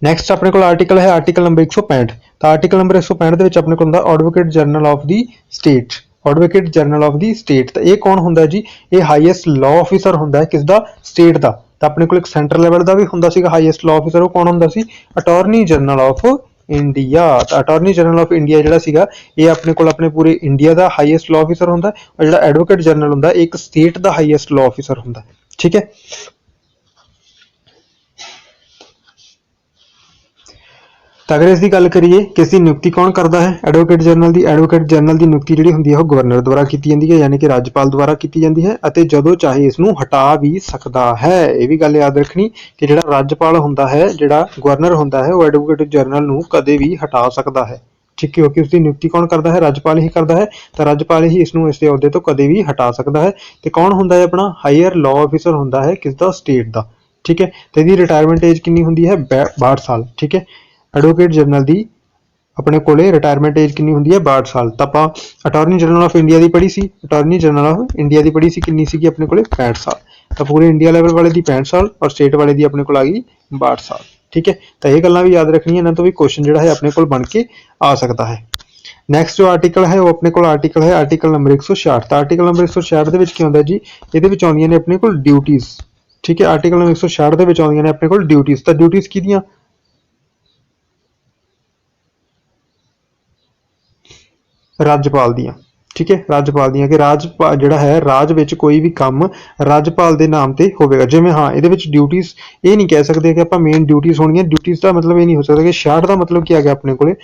ਨੈਕਸਟ ਆਪਣੇ ਕੋਲ ਆਰਟੀਕਲ ਹੈ ਆਰਟੀਕਲ ਨੰਬਰ 165 ਤਾਂ ਆਰਟੀਕਲ ਨੰਬਰ 165 ਦੇ ਵਿੱਚ ਆਪਣੇ ਕੋਲ ਹੁੰਦਾ advocate general of the state advocate general of the state ਤਾਂ ਇਹ ਕੌਣ ਹੁੰਦਾ ਜੀ? ਇਹ ਹਾਈਐਸਟ ਲਾਅ ਆਫੀਸਰ ਹੁੰਦਾ ਹੈ ਕਿਸ ਦਾ ਸਟੇਟ ਦਾ। ਤਾਂ ਆਪਣੇ ਕੋਲ ਇੱਕ ਸੈਂਟਰ ਲੈਵਲ ਦਾ ਵੀ ਹੁੰਦਾ ਸੀਗਾ ਹਾਈਐਸਟ ਲਾਅ ਆਫੀਸਰ ਉਹ ਕੌਣ ਹੁੰਦਾ ਸੀ? ਅਟਾਰਨੀ ਜਨਰਲ ਆਫ ਇੰਡੀਆ ਤਾਂ ਅਟਾਰਨੀ ਜਨਰਲ ਆਫ ਇੰਡੀਆ ਜਿਹੜਾ ਸੀਗਾ, ਇਹ ਆਪਣੇ ਕੋਲ ਆਪਣੇ ਪੂਰੇ ਇੰਡੀਆ ਦਾ ਹਾਈਐਸਟ ਲਾਅ ਆਫੀਸਰ ਹੁੰਦਾ ਔਰ ਜਿਹੜਾ ਐਡਵੋਕੇਟ ਜਨਰਲ ਹੁੰਦਾ ਇੱਕ ਸਟੇਟ ਦਾ ਹਾਈਐਸਟ ਲਾਅ ਆਫੀਸਰ ਹੁੰਦਾ ਠੀਕ ਹੈ? ਤਾਂ ਅਗਰ ਇਸ ਦੀ ਗੱਲ ਕਰੀਏ ਕਿ ਇਸ ਦੀ ਨਿਯੁਕਤੀ ਕੌਣ ਕਰਦਾ ਹੈ? ਐਡਵੋਕੇਟ ਜਨਰਲ ਦੀ ਐਡਵੋਕੇਟ ਜਨਰਲ ਦੀ ਨਿਯੁਕਤੀ ਜਿਹੜੀ ਹੁੰਦੀ ਹੈ ਉਹ ਗਵਰਨਰ ਦੁਆਰਾ ਕੀਤੀ ਜਾਂਦੀ ਹੈ, ਯਾਨੀ ਕਿ ਰਾਜਪਾਲ ਦੁਆਰਾ ਕੀਤੀ ਜਾਂਦੀ ਹੈ ਅਤੇ ਜਦੋਂ ਚਾਹੇ ਇਸ ਨੂੰ ਹਟਾ ਵੀ ਸਕਦਾ ਹੈ। ਇਹ ਵੀ ਗੱਲ ਯਾਦ ਰੱਖਣੀ ਕਿ ਜਿਹੜਾ ਰਾਜਪਾਲ ਹੁੰਦਾ ਹੈ, ਜਿਹੜਾ ਗਵਰਨਰ ਹੁੰਦਾ ਹੈ, ਉਹ ਐਡਵੋਕੇਟ ਜਨਰਲ ਨੂੰ ਕਦੇ ਵੀ ਹਟਾ ਸਕਦਾ ਹੈ। ਠੀਕ ਹੈ, ਕਿਉਂਕਿ ਉਸ ਦੀ ਨਿਯੁਕਤੀ ਕੌਣ ਕਰਦਾ ਹੈ? ਰਾਜਪਾਲ ਹੀ ਕਰਦਾ ਹੈ। ਤਾਂ ਰਾਜਪਾਲ ਹੀ ਇਸ ਨੂੰ ਇਸ ਦੇ ਅਹੁਦੇ ਤੋਂ ਕਦੇ ਵੀ ਹਟਾ ਸਕਦਾ ਹੈ। ਤੇ ਕੌਣ ਹੁੰਦਾ ਹੈ ਆਪਣਾ? ਹਾਇਰ ਲਾਅ ਆਫੀਸਰ ਹੁੰਦਾ ਹੈ ਕਿਸ ਦਾ ਸਟੇਟ ਦਾ। ਠੀਕ ਹੈ, ਤੇ ਇਹਦੀ ਰਿਟਾਇਰਮੈਂਟ ਏਜ ਕਿੰਨੀ ਹੁੰਦੀ ਹੈ? 62 ਸਾਲ। ਠੀਕ ਹੈ ਐਡਵੋਕੇਟ ਜਨਰਲ ਦੀ ਆਪਣੇ ਕੋਲੇ ਰਿਟਾਇਰਮੈਂਟ ਏਜ ਕਿੰਨੀ ਹੁੰਦੀ ਹੈ? 62 ਸਾਲ। ਤਾਂ ਆਪਾਂ ਅਟਾਰਨੀ ਜਨਰਲ ਆਫ ਇੰਡੀਆ ਦੀ ਪੜ੍ਹੀ ਸੀ। ਅਟਾਰਨੀ ਜਨਰਲ ਆਫ ਇੰਡੀਆ ਦੀ ਪੜ੍ਹੀ ਸੀ ਕਿੰਨੀ ਸੀਗੀ? ਆਪਣੇ ਕੋਲੇ 65 ਸਾਲ। ਤਾਂ ਪੂਰੇ ਇੰਡੀਆ ਲੈਵਲ ਵਾਲੇ ਦੀ 65 ਸਾਲ ਔਰ ਸਟੇਟ ਵਾਲੇ ਦੀ ਆਪਣੇ ਕੋਲ ਆ ਗਈ 62 ਸਾਲ। ਠੀਕ ਹੈ? ਤਾਂ ਇਹ ਗੱਲਾਂ ਵੀ ਯਾਦ ਰੱਖਣੀਆਂ। ਇਹਨਾਂ ਤੋਂ ਵੀ ਕੁਐਸਚਨ ਜਿਹੜਾ ਹੈ ਆਪਣੇ ਕੋਲ ਬਣ ਕੇ ਆ ਸਕਦਾ ਹੈ। ਨੈਕਸਟ ਜੋ ਆਰਟੀਕਲ ਹੈ, ਉਹ ਆਪਣੇ ਕੋਲ ਆਰਟੀਕਲ ਹੈ। ਆਰਟੀਕਲ ਨੰਬਰ 166 ਤਾਂ ਆਰਟੀਕਲ ਨੰਬਰ 166 ਦੇ ਵਿੱਚ ਕੀ ਹੁੰਦਾ ਜੀ? ਇਹਦੇ ਵਿੱਚ ਆਉਂਦੀਆਂ ਨੇ ਆਪਣੇ ਕੋਲ ਡਿਊਟੀਆਂ ਠੀਕ ਹੈ? ਆਰਟੀਕਲ ਨੰਬਰ 166 ਦੇ ਵਿੱਚ ਆਉਂਦੀਆਂ ਨੇ ਆਪਣੇ ਕੋਲ ਡਿਊਟੀਆਂ ਤਾਂ ਡਿਊਟੀਆਂ ਕਿਹਦੀਆਂ ਰਾਜਪਾਲ ਦੀਆਂ, ਠੀਕ ਹੈ, ਰਾਜਪਾਲ ਦੀਆਂ ਕਿ ਰਾਜ ਜਿਹੜਾ ਹੈ, ਰਾਜ ਵਿੱਚ ਕੋਈ ਵੀ ਕੰਮ ਰਾਜਪਾਲ ਦੇ ਨਾਮ ਤੇ ਹੋਵੇਗਾ। ਜਿਵੇਂ ਹਾਂ, ਇਹਦੇ ਵਿੱਚ ਡਿਊਟੀਆਂ ਇਹ ਨਹੀਂ ਕਹਿ ਸਕਦੇ ਕਿ ਆਪਾਂ ਮੇਨ ਡਿਊਟੀਆਂ ਹੋਣਗੀਆਂ। ਡਿਊਟੀਆਂ ਦਾ ਮਤਲਬ ਇਹ ਨਹੀਂ ਹੋ ਸਕਦਾ ਕਿ 66 ਦਾ ਮਤਲਬ ਕੀ ਆ ਗਿਆ ਆਪਣੇ ਕੋਲੇ?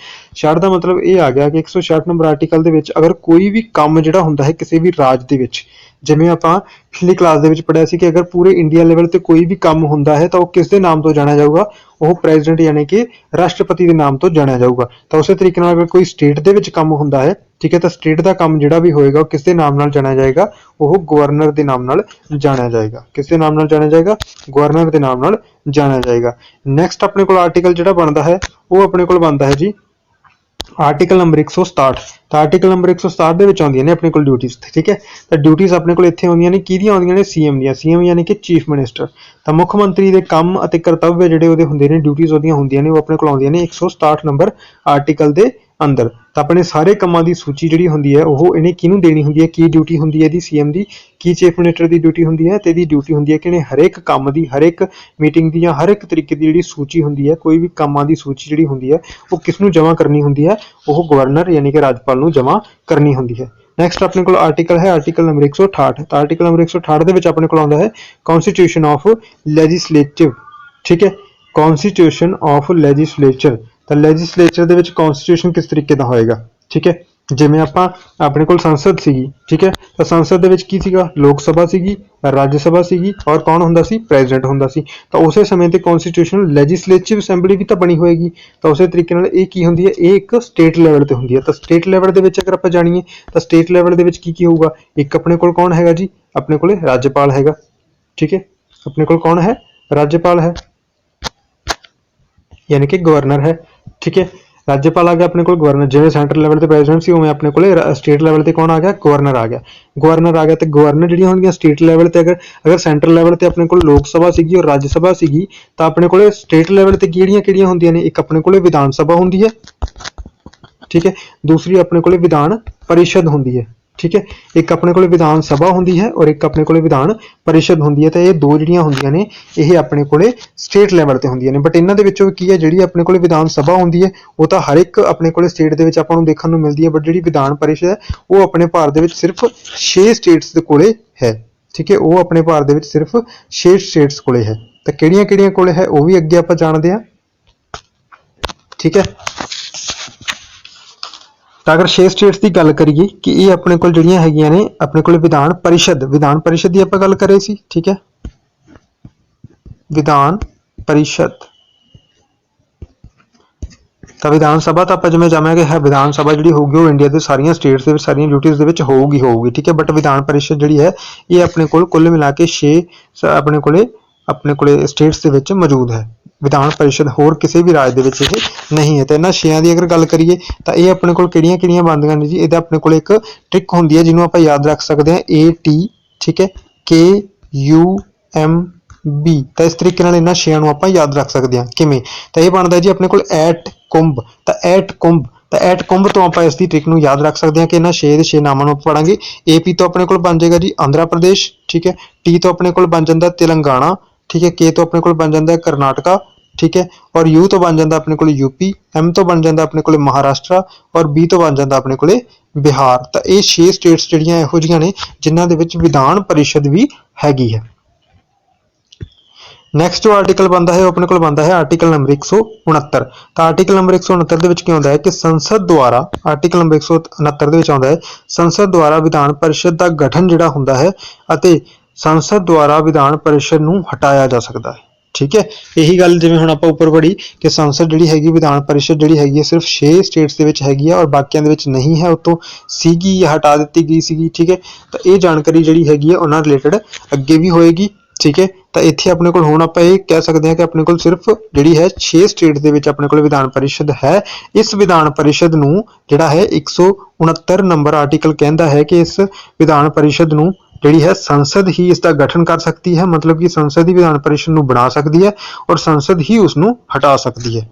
66 ਦਾ ਮਤਲਬ ਇਹ ਆ ਗਿਆ ਕਿ 166 ਨੰਬਰ ਆਰਟੀਕਲ ਦੇ ਵਿੱਚ ਅਗਰ ਕੋਈ ਵੀ ਕੰਮ ਜਿਹੜਾ ਹੁੰਦਾ ਹੈ ਕਿਸੇ ਵੀ ਰਾਜ ਦੇ ਵਿੱਚ, ਜਿਵੇਂ ਆਪਾਂ ਪਿਛਲੀ ਕਲਾਸ ਦੇ ਵਿੱਚ ਪੜਿਆ ਸੀ ਕਿ ਅਗਰ ਪੂਰੇ ਇੰਡੀਆ ਲੈਵਲ ਤੇ ਕੋਈ ਵੀ ਕੰਮ ਹੁੰਦਾ ਹੈ ਤਾਂ ਉਹ ਕਿਸ ਦੇ ਨਾਮ ਤੋਂ ਜਾਣਿਆ ਜਾਊਗਾ? ਉਹ ਪ੍ਰੈਜ਼ੀਡੈਂਟ ਯਾਨੀ ਕਿ ਰਾਸ਼ਟਰਪਤੀ ਦੇ ਨਾਮ ਤੋਂ ਜਾਣਿਆ ਜਾਊਗਾ। ਤਾਂ ਉਸੇ ਤਰੀਕੇ ਨਾਲ ਅਗਰ ਕੋਈ ਸਟੇਟ ਦੇ ਵਿੱਚ ਕੰਮ ਹੁੰਦਾ ਹੈ, ਠੀਕ ਹੈ, ਤਾਂ ਸਟੇਟ ਦਾ ਕੰਮ ਜਿਹੜਾ ਵੀ ਹੋਏਗਾ, ਉਹ ਕਿਸ ਦੇ ਨਾਮ ਨਾਲ ਜਾਣਿਆ ਜਾਏਗਾ? ਉਹ ਗਵਰਨਰ ਦੇ ਨਾਮ ਨਾਲ ਜਾਣਿਆ ਜਾਏਗਾ। ਕਿਸ ਦੇ ਨਾਮ ਨਾਲ ਜਾਣਿਆ ਜਾਏਗਾ? ਗਵਰਨਰ ਦੇ ਨਾਮ ਨਾਲ ਜਾਣਿਆ ਜਾਏਗਾ। ਨੈਕਸਟ ਆਪਣੇ ਕੋਲ ਆਰਟੀਕਲ ਜਿਹੜਾ ਬਣਦਾ ਹੈ, ਉਹ ਆਪਣੇ ਕੋਲ ਬਣਦਾ ਹੈ ਜੀ ਆਰਟੀਕਲ ਨੰਬਰ 167 ਤਾਂ ਆਰਟੀਕਲ ਨੰਬਰ 167 ਦੇ ਵਿੱਚ ਆਉਂਦੀਆਂ ਨੇ ਆਪਣੇ ਕੋਲ ਡਿਊਟੀਆਂ ਠੀਕ ਹੈ? ਤਾਂ ਡਿਊਟੀਆਂ ਆਪਣੇ ਕੋਲ ਇੱਥੇ ਆਉਂਦੀਆਂ ਨੇ, ਕਿਹਦੀਆਂ ਆਉਂਦੀਆਂ ਨੇ? ਸੀਐਮ ਦੀਆਂ। ਸੀਐਮ ਯਾਨੀ ਕਿ ਚੀਫ ਮਿਨਿਸਟਰ ਤਾਂ ਮੁੱਖ ਮੰਤਰੀ ਦੇ ਕੰਮ ਅਤੇ ਕਰਤੱਵ ਜਿਹੜੇ ਉਹਦੇ ਹੁੰਦੇ ਨੇ ਡਿਊਟੀਆਂ ਉਹਦੀਆਂ ਹੁੰਦੀਆਂ ਨੇ, ਉਹ ਆਪਣੇ ਕੋਲ ਆਉਂਦੀਆਂ ਨੇ 167 ਨੰਬਰ ਆਰਟੀਕਲ ਦੇ ਅੰਦਰ। ਤਾਂ ਆਪਣੇ ਸਾਰੇ ਕੰਮਾਂ ਦੀ ਸੂਚੀ ਜਿਹੜੀ ਹੁੰਦੀ ਹੈ, ਉਹ ਇਹਨੇ ਕਿਹਨੂੰ ਦੇਣੀ ਹੁੰਦੀ ਹੈ? ਕੀ ਡਿਊਟੀ ਹੁੰਦੀ ਹੈ ਇਹਦੀ ਸੀਐਮ ਦੀ? ਕੀ ਚੀਫ ਮਿਨਿਸਟਰ ਦੀ ਡਿਊਟੀ ਹੁੰਦੀ ਹੈ? ਤੇ ਇਹਦੀ ਡਿਊਟੀ ਹੁੰਦੀ ਹੈ ਕਿ ਇਹਨੇ ਹਰੇਕ ਕੰਮ ਦੀ, ਹਰੇਕ ਮੀਟਿੰਗ ਦੀ ਜਾਂ ਹਰ ਇੱਕ ਤਰੀਕੇ ਦੀ ਜਿਹੜੀ ਸੂਚੀ ਹੁੰਦੀ ਹੈ, ਕੋਈ ਵੀ ਕੰਮਾਂ ਦੀ ਸੂਚੀ ਜਿਹੜੀ ਹੁੰਦੀ ਹੈ, ਉਹ ਕਿਸ ਨੂੰ ਜਮ੍ਹਾਂ ਕਰਨੀ ਹੁੰਦੀ ਹੈ? ਉਹ ਗਵਰਨਰ ਯਾਨੀ ਕਿ ਰਾਜਪਾਲ ਨੂੰ ਜਮ੍ਹਾਂ ਕਰਨੀ ਹੁੰਦੀ ਹੈ। ਨੈਕਸਟ ਆਪਣੇ ਕੋਲ ਆਰਟੀਕਲ ਹੈ ਆਰਟੀਕਲ ਨੰਬਰ 168 ਤਾਂ ਆਰਟੀਕਲ ਨੰਬਰ 168 ਦੇ ਵਿੱਚ ਆਪਣੇ ਕੋਲ ਆਉਂਦਾ ਹੈ ਕਨਸਟੀਟਿਊਸ਼ਨ ਆਫ ਲੈਜਿਸਲੇਟਿਵ ਠੀਕ ਹੈ? ਕਨਸਟੀਟਿਊਸ਼ਨ ਆਫ ਲੈਜਿਸਲੇਚਰ ਤਾਂ ਲੈਜਿਸਲੇਚਰ ਦੇ ਵਿੱਚ ਕਨਸਟੀਟਿਊਸ਼ਨ ਕਿਸ ਤਰੀਕੇ ਦਾ ਹੋਏਗਾ? ਠੀਕ ਹੈ? ਜਿਵੇਂ ਆਪਾਂ ਆਪਣੇ ਕੋਲ ਸੰਸਦ ਸੀਗੀ, ਠੀਕ ਹੈ? ਤਾਂ ਸੰਸਦ ਦੇ ਵਿੱਚ ਕੀ ਸੀਗਾ? ਲੋਕ ਸਭਾ ਸੀਗੀ, ਰਾਜ ਸਭਾ ਸੀਗੀ ਔਰ ਕੌਣ ਹੁੰਦਾ ਸੀ? ਪ੍ਰੈਜ਼ੀਡੈਂਟ ਹੁੰਦਾ ਸੀ। ਤਾਂ ਉਸੇ ਸਮੇਂ ਤੇ ਕਨਸਟੀਟਿਊਸ਼ਨ ਲੈਜਿਸਲੇਟਿਵ ਅਸੈਂਬਲੀ ਵੀ ਤਾਂ ਬਣੀ ਹੋਏਗੀ। ਤਾਂ ਉਸੇ ਤਰੀਕੇ ਨਾਲ ਇਹ ਕੀ ਹੁੰਦੀ ਹੈ? ਇਹ ਇੱਕ ਸਟੇਟ ਲੈਵਲ ਤੇ ਹੁੰਦੀ ਹੈ। ਤਾਂ ਸਟੇਟ ਲੈਵਲ ਦੇ ਵਿੱਚ ਅਗਰ ਆਪਾਂ ਜਾਣੀਏ, ਤਾਂ ਸਟੇਟ ਲੈਵਲ ਦੇ ਵਿੱਚ ਕੀ ਕੀ ਹੋਊਗਾ? ਇੱਕ ਆਪਣੇ ਕੋਲ ਕੌਣ ਹੈਗਾ ਜੀ? ਆਪਣੇ ਕੋਲੇ ਰਾਜਪਾਲ ਹੈਗਾ। ਠੀਕ ਹੈ? ਆਪਣੇ ਕੋਲ ਕੌਣ ਹੈ? ਰਾਜਪਾਲ ਹੈ। ਯਾਨੀ ਕਿ ਗਵਰਨਰ ਹੈ। ਠੀਕ ਹੈ। ਰਾਜਪਾਲ ਆ ਗਿਆ ਆਪਣੇ ਕੋਲ ਗਵਰਨਰ ਜਿਵੇਂ ਸੈਂਟਰਲ ਲੈਵਲ ਤੇ ਪ੍ਰੈਜ਼ੀਡੈਂਟ ਸੀ, ਉਵੇਂ ਆਪਣੇ ਕੋਲੇ ਸਟੇਟ ਲੈਵਲ ਤੇ ਕੌਣ ਆ ਗਿਆ? ਗਵਰਨਰ ਆ ਗਿਆ। ਗਵਰਨਰ ਆ ਗਿਆ ਤੇ ਗਵਰਨਰ ਜਿਹੜੀਆਂ ਹੁੰਦੀਆਂ ਸਟੇਟ ਲੈਵਲ ਤੇ ਅਗਰ ਅਗਰ ਸੈਂਟਰਲ ਲੈਵਲ ਤੇ ਆਪਣੇ ਕੋਲ ਲੋਕ ਸਭਾ ਸੀਗੀ ਔਰ ਰਾਜ ਸਭਾ ਸੀਗੀ, ਤਾਂ ਆਪਣੇ ਕੋਲੇ ਸਟੇਟ ਲੈਵਲ ਤੇ ਕਿਹੜੀਆਂ ਕਿਹੜੀਆਂ ਹੁੰਦੀਆਂ ਨੇ? ਇੱਕ ਆਪਣੇ ਕੋਲੇ ਵਿਧਾਨ ਸਭਾ ਹੁੰਦੀ ਹੈ, ਠੀਕ ਹੈ। ਦੂਸਰੀ ਆਪਣੇ ਕੋਲੇ ਵਿਧਾਨ ਪਰਿਸ਼ਦ ਹੁੰਦੀ ਹੈ। ਠੀਕ ਹੈ? ਇੱਕ ਆਪਣੇ ਕੋਲੇ ਵਿਧਾਨ ਸਭਾ ਹੁੰਦੀ ਹੈ ਔਰ ਇੱਕ ਆਪਣੇ ਕੋਲੇ ਵਿਧਾਨ ਪਰਿਸ਼ਦ ਹੁੰਦੀ ਹੈ, ਤਾਂ ਇਹ ਦੋ ਜਿਹੜੀਆਂ ਹੁੰਦੀਆਂ ਨੇ, ਇਹ ਆਪਣੇ ਕੋਲੇ ਸਟੇਟ ਲੈਵਲ ਤੇ ਹੁੰਦੀਆਂ ਨੇ। ਬਟ ਇਹਨਾਂ ਦੇ ਵਿੱਚੋਂ ਕੀ ਹੈ, ਜਿਹੜੀ ਆਪਣੇ ਕੋਲੇ ਵਿਧਾਨ ਸਭਾ ਹੁੰਦੀ ਹੈ, ਉਹ ਤਾਂ ਹਰ ਇੱਕ ਆਪਣੇ ਕੋਲੇ ਸਟੇਟ ਦੇ ਵਿੱਚ ਆਪਾਂ ਨੂੰ ਦੇਖਣ ਨੂੰ ਮਿਲਦੀ ਹੈ ਬਟ ਜਿਹੜੀ ਵਿਧਾਨ ਪਰਿਸ਼ਦ ਹੈ, ਉਹ ਆਪਣੇ ਭਾਰਤ ਦੇ ਵਿੱਚ ਸਿਰਫ 6 ਸਟੇਟਸ ਦੇ ਕੋਲੇ ਹੈ। ਠੀਕ ਹੈ? ਉਹ ਆਪਣੇ ਭਾਰਤ ਦੇ ਵਿੱਚ ਸਿਰਫ 6 ਸਟੇਟਸ ਕੋਲੇ ਹੈ। ਤਾਂ ਕਿਹੜੀਆਂ ਕਿਹੜੀਆਂ ਕੋਲੇ ਹੈ, ਉਹ ਵੀ ਅੱਗੇ ਆਪਾਂ ਜਾਣਦੇ ਹਾਂ। ਠੀਕ ਹੈ? ਤਾਂ ਅਗਰ 6 ਸਟੇਟਸ ਦੀ ਗੱਲ ਕਰੀਏ ਕਿ ਇਹ ਆਪਣੇ ਕੋਲ ਜਿਹੜੀਆਂ ਹੈਗੀਆਂ ਨੇ, ਆਪਣੇ ਕੋਲ ਵਿਧਾਨ ਪਰਿਸ਼ਦ ਵਿਧਾਨ ਪਰਿਸ਼ਦ ਦੀ ਆਪਾਂ ਗੱਲ ਕਰ ਰਹੇ ਸੀ, ਠੀਕ ਹੈ? ਵਿਧਾਨ ਪਰਿਸ਼ਦ। ਤਾਂ ਵਿਧਾਨ ਸਭਾ ਤਾਂ ਆਪਾਂ ਜਿਵੇਂ ਜਾਵਾਂਗੇ, ਹੈ ਵਿਧਾਨ ਸਭਾ ਜਿਹੜੀ ਹੋਊਗੀ ਉਹ ਇੰਡੀਆ ਦੇ ਸਾਰੀਆਂ ਸਟੇਟਸ ਦੇ ਵਿੱਚ, ਸਾਰੀਆਂ ਡਿਊਟੀਆਂ ਦੇ ਵਿੱਚ ਹੋਊਗੀ ਹੋਊਗੀ, ਠੀਕ ਹੈ? ਬਟ ਵਿਧਾਨ ਪਰਿਸ਼ਦ ਜਿਹੜੀ ਹੈ, ਇਹ ਆਪਣੇ ਕੋਲ ਕੁੱਲ ਮਿਲਾ ਕੇ 6 ਆਪਣੇ ਕੋਲੇ ਆਪਣੇ ਕੋਲੇ ਸਟੇਟਸ ਦੇ ਵਿੱਚ ਮੌਜੂਦ ਹੈ। ਵਿਧਾਨ ਪਰਿਸ਼ਦ ਹੋਰ ਕਿਸੇ ਵੀ ਰਾਜ ਦੇ ਵਿੱਚ ਇਹ ਨਹੀਂ ਹੈ। ਤੇ ਇਹਨਾਂ ਛੇਆਂ ਦੀ ਅਗਰ ਗੱਲ ਕਰੀਏ, ਤਾਂ ਇਹ ਆਪਣੇ ਕੋਲ ਕਿਹੜੀਆਂ ਕਿਹੜੀਆਂ ਬਣਦੀਆਂ ਨੇ ਜੀ? ਇਹਦਾ ਆਪਣੇ ਕੋਲ ਇੱਕ ਟ੍ਰਿਕ ਹੁੰਦੀ ਹੈ, ਜਿਹਨੂੰ ਆਪਾਂ ਯਾਦ ਰੱਖ ਸਕਦੇ ਹਾਂ। ਏ ਟੀ ਠੀਕ ਹੈ? ਕੇ ਯੂ ਐਮ ਬੀ ਤਾਂ ਇਸ ਤਰੀਕੇ ਨਾਲ ਇਹਨਾਂ ਛੇਆਂ ਨੂੰ ਆਪਾਂ ਯਾਦ ਰੱਖ ਸਕਦੇ ਹਾਂ। ਕਿਵੇਂ? ਤਾਂ ਇਹ ਬਣਦਾ ਜੀ ਆਪਣੇ ਕੋਲ ਐਟ ਕੁੰਭ। ਤਾਂ ਐਟ ਕੁੰਭ, ਤਾਂ ਐਟ ਕੁੰਭ ਤੋਂ ਆਪਾਂ ਇਸ ਦੀ ਟ੍ਰਿਕ ਨੂੰ ਯਾਦ ਰੱਖ ਸਕਦੇ ਹਾਂ ਕਿ ਇਹਨਾਂ 6 ਦੇ 6 ਨਾਮਾਂ ਨੂੰ ਆਪਾਂ ਪੜਾਂਗੇ ਏਪੀ ਤੋਂ ਆਪਣੇ ਕੋਲ ਬਣ ਜਾਏਗਾ ਜੀ ਆਂਧਰਾ ਪ੍ਰਦੇਸ਼, ਠੀਕ ਹੈ? ਟੀ ਤੋਂ ਆਪਣੇ ਕੋਲ ਬਣ ਜਾਂਦਾ ਤੇਲੰਗਾਨਾ ਠੀਕ ਹੈ? ਕੇ ਤੋਂ ਆਪਣੇ ਕੋਲ ਬਣ ਜਾਂਦਾ ਕਰਨਾਟਕਾ ਠੀਕ ਹੈ? ਔਰ ਯੂ ਤੋਂ ਬਣ ਜਾਂਦਾ ਆਪਣੇ ਕੋਲ ਯੂਪੀ ਐਮ ਤੋਂ ਬਣ ਜਾਂਦਾ ਆਪਣੇ ਕੋਲ ਮਹਾਰਾਸ਼ਟਰ, ਔਰ ਬੀ ਤੋਂ ਬਣ ਜਾਂਦਾ ਆਪਣੇ ਕੋਲੇ ਬਿਹਾਰ। ਤਾਂ ਇਹ 6 ਸਟੇਟਸ ਜਿਹੜੀਆਂ ਇਹੋ ਜਿਹੀਆਂ ਨੇ, ਜਿਨ੍ਹਾਂ ਦੇ ਵਿੱਚ ਵਿਧਾਨ ਪਰਿਸ਼ਦ ਵੀ ਹੈਗੀ ਹੈ। ਨੈਕਸਟ ਜੋ ਆਰਟੀਕਲ ਬਣਦਾ ਹੈ, ਉਹ ਆਪਣੇ ਕੋਲ ਬਣਦਾ ਹੈ ਆਰਟੀਕਲ ਨੰਬਰ 169 ਤਾਂ ਆਰਟੀਕਲ ਨੰਬਰ 169 ਦੇ ਵਿੱਚ ਕੀ ਆਉਂਦਾ ਹੈ ਕਿ ਸੰਸਦ ਦੁਆਰਾ ਆਰਟੀਕਲ ਨੰਬਰ 169 ਦੇ ਵਿੱਚ ਆਉਂਦਾ ਹੈ, ਸੰਸਦ ਦੁਆਰਾ ਵਿਧਾਨ ਪਰਿਸ਼ਦ ਦਾ ਗਠਨ ਜਿਹੜਾ ਹੁੰਦਾ ਹੈ ਅਤੇ ਸੰਸਦ ਦੁਆਰਾ ਵਿਧਾਨ ਪਰਿਸ਼ਦ ਨੂੰ ਹਟਾਇਆ ਜਾ ਸਕਦਾ ਹੈ। ਠੀਕ ਹੈ? ਇਹੀ ਗੱਲ ਜਿਵੇਂ ਹੁਣ ਆਪਾਂ ਉੱਪਰ ਪੜ੍ਹੀ ਕਿ ਸੰਸਦ ਜਿਹੜੀ ਹੈਗੀ, ਵਿਧਾਨ ਪਰਿਸ਼ਦ ਜਿਹੜੀ ਹੈਗੀ ਹੈ, ਸਿਰਫ 6 ਸਟੇਟਸ ਦੇ ਵਿੱਚ ਹੈਗੀ ਹੈ ਔਰ ਬਾਕੀਆਂ ਦੇ ਵਿੱਚ ਨਹੀਂ ਹੈ, ਉਤੋਂ ਸੀਗੀ ਜਾਂ ਹਟਾ ਦਿੱਤੀ ਗਈ ਸੀਗੀ, ਠੀਕ ਹੈ? ਤਾਂ ਇਹ ਜਾਣਕਾਰੀ ਜਿਹੜੀ ਹੈਗੀ ਹੈ, ਉਹਨਾਂ ਰਿਲੇਟਡ ਅੱਗੇ ਵੀ ਹੋਏਗੀ, ਠੀਕ ਹੈ? ਤਾਂ ਇੱਥੇ ਆਪਣੇ ਕੋਲ ਹੁਣ ਆਪਾਂ ਇਹ ਕਹਿ ਸਕਦੇ ਹਾਂ ਕਿ ਆਪਣੇ ਕੋਲ ਸਿਰਫ ਜਿਹੜੀ ਹੈ 6 ਸਟੇਟ ਦੇ ਵਿੱਚ ਆਪਣੇ ਕੋਲ ਵਿਧਾਨ ਪਰਿਸ਼ਦ ਹੈ। ਇਸ ਵਿਧਾਨ ਪਰਿਸ਼ਦ ਨੂੰ ਜਿਹੜਾ ਹੈ 169 ਨੰਬਰ ਆਰਟੀਕਲ ਕਹਿੰਦਾ ਹੈ ਕਿ ਇਸ ਵਿਧਾਨ ਪਰਿਸ਼ਦ ਨੂੰ ਜਿਹੜੀ ਹੈ ਸੰਸਦ ਹੀ ਇਸ ਦਾ ਗਠਨ ਕਰ ਸਕਦੀ ਹੈ, ਮਤਲਬ ਕਿ ਸੰਸਦ ਹੀ ਵਿਧਾਨ ਪਰਿਸ਼ਦ ਨੂੰ ਬਣਾ ਸਕਦੀ ਹੈ ਔਰ ਸੰਸਦ ਹੀ ਉਸ ਨੂੰ ਹਟਾ ਸਕਦੀ ਹੈ।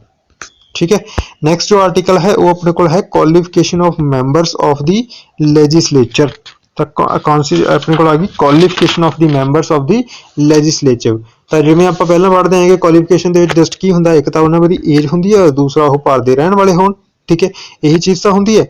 ਠੀਕ ਹੈ ਨੈਕਸਟ ਜੋ ਆਰਟੀਕਲ ਹੈ, ਉਹ ਆਪਣੇ ਕੋਲ ਹੈ qualification of members of the legislature ਤਾਂ ਕੌਨਸੀ ਆਪਣੇ ਕੋਲ ਆ ਗਈ? Qualification of the members of the legislature ਤਾਂ ਜਿਵੇਂ ਆਪਾਂ ਪਹਿਲਾਂ ਪੜ੍ਹਦੇ ਹਾਂ ਕਿ ਕੁਆਲੀਫਿਕੇਸ਼ਨ ਦੇ ਵਿੱਚ ਜਸਟ ਕੀ ਹੁੰਦਾ? ਇੱਕ ਤਾਂ ਉਹਨਾਂ ਦੀ ਏਜ ਹੁੰਦੀ ਹੈ ਔਰ ਦੂਸਰਾ ਉਹ ਭਾਰਤ ਦੇ ਰਹਿਣ ਵਾਲੇ ਹੋਣ। ਠੀਕ ਹੈ, ਇਹੀ ਚੀਜ਼ ਤਾਂ ਹੁੰਦੀ ਹੈ।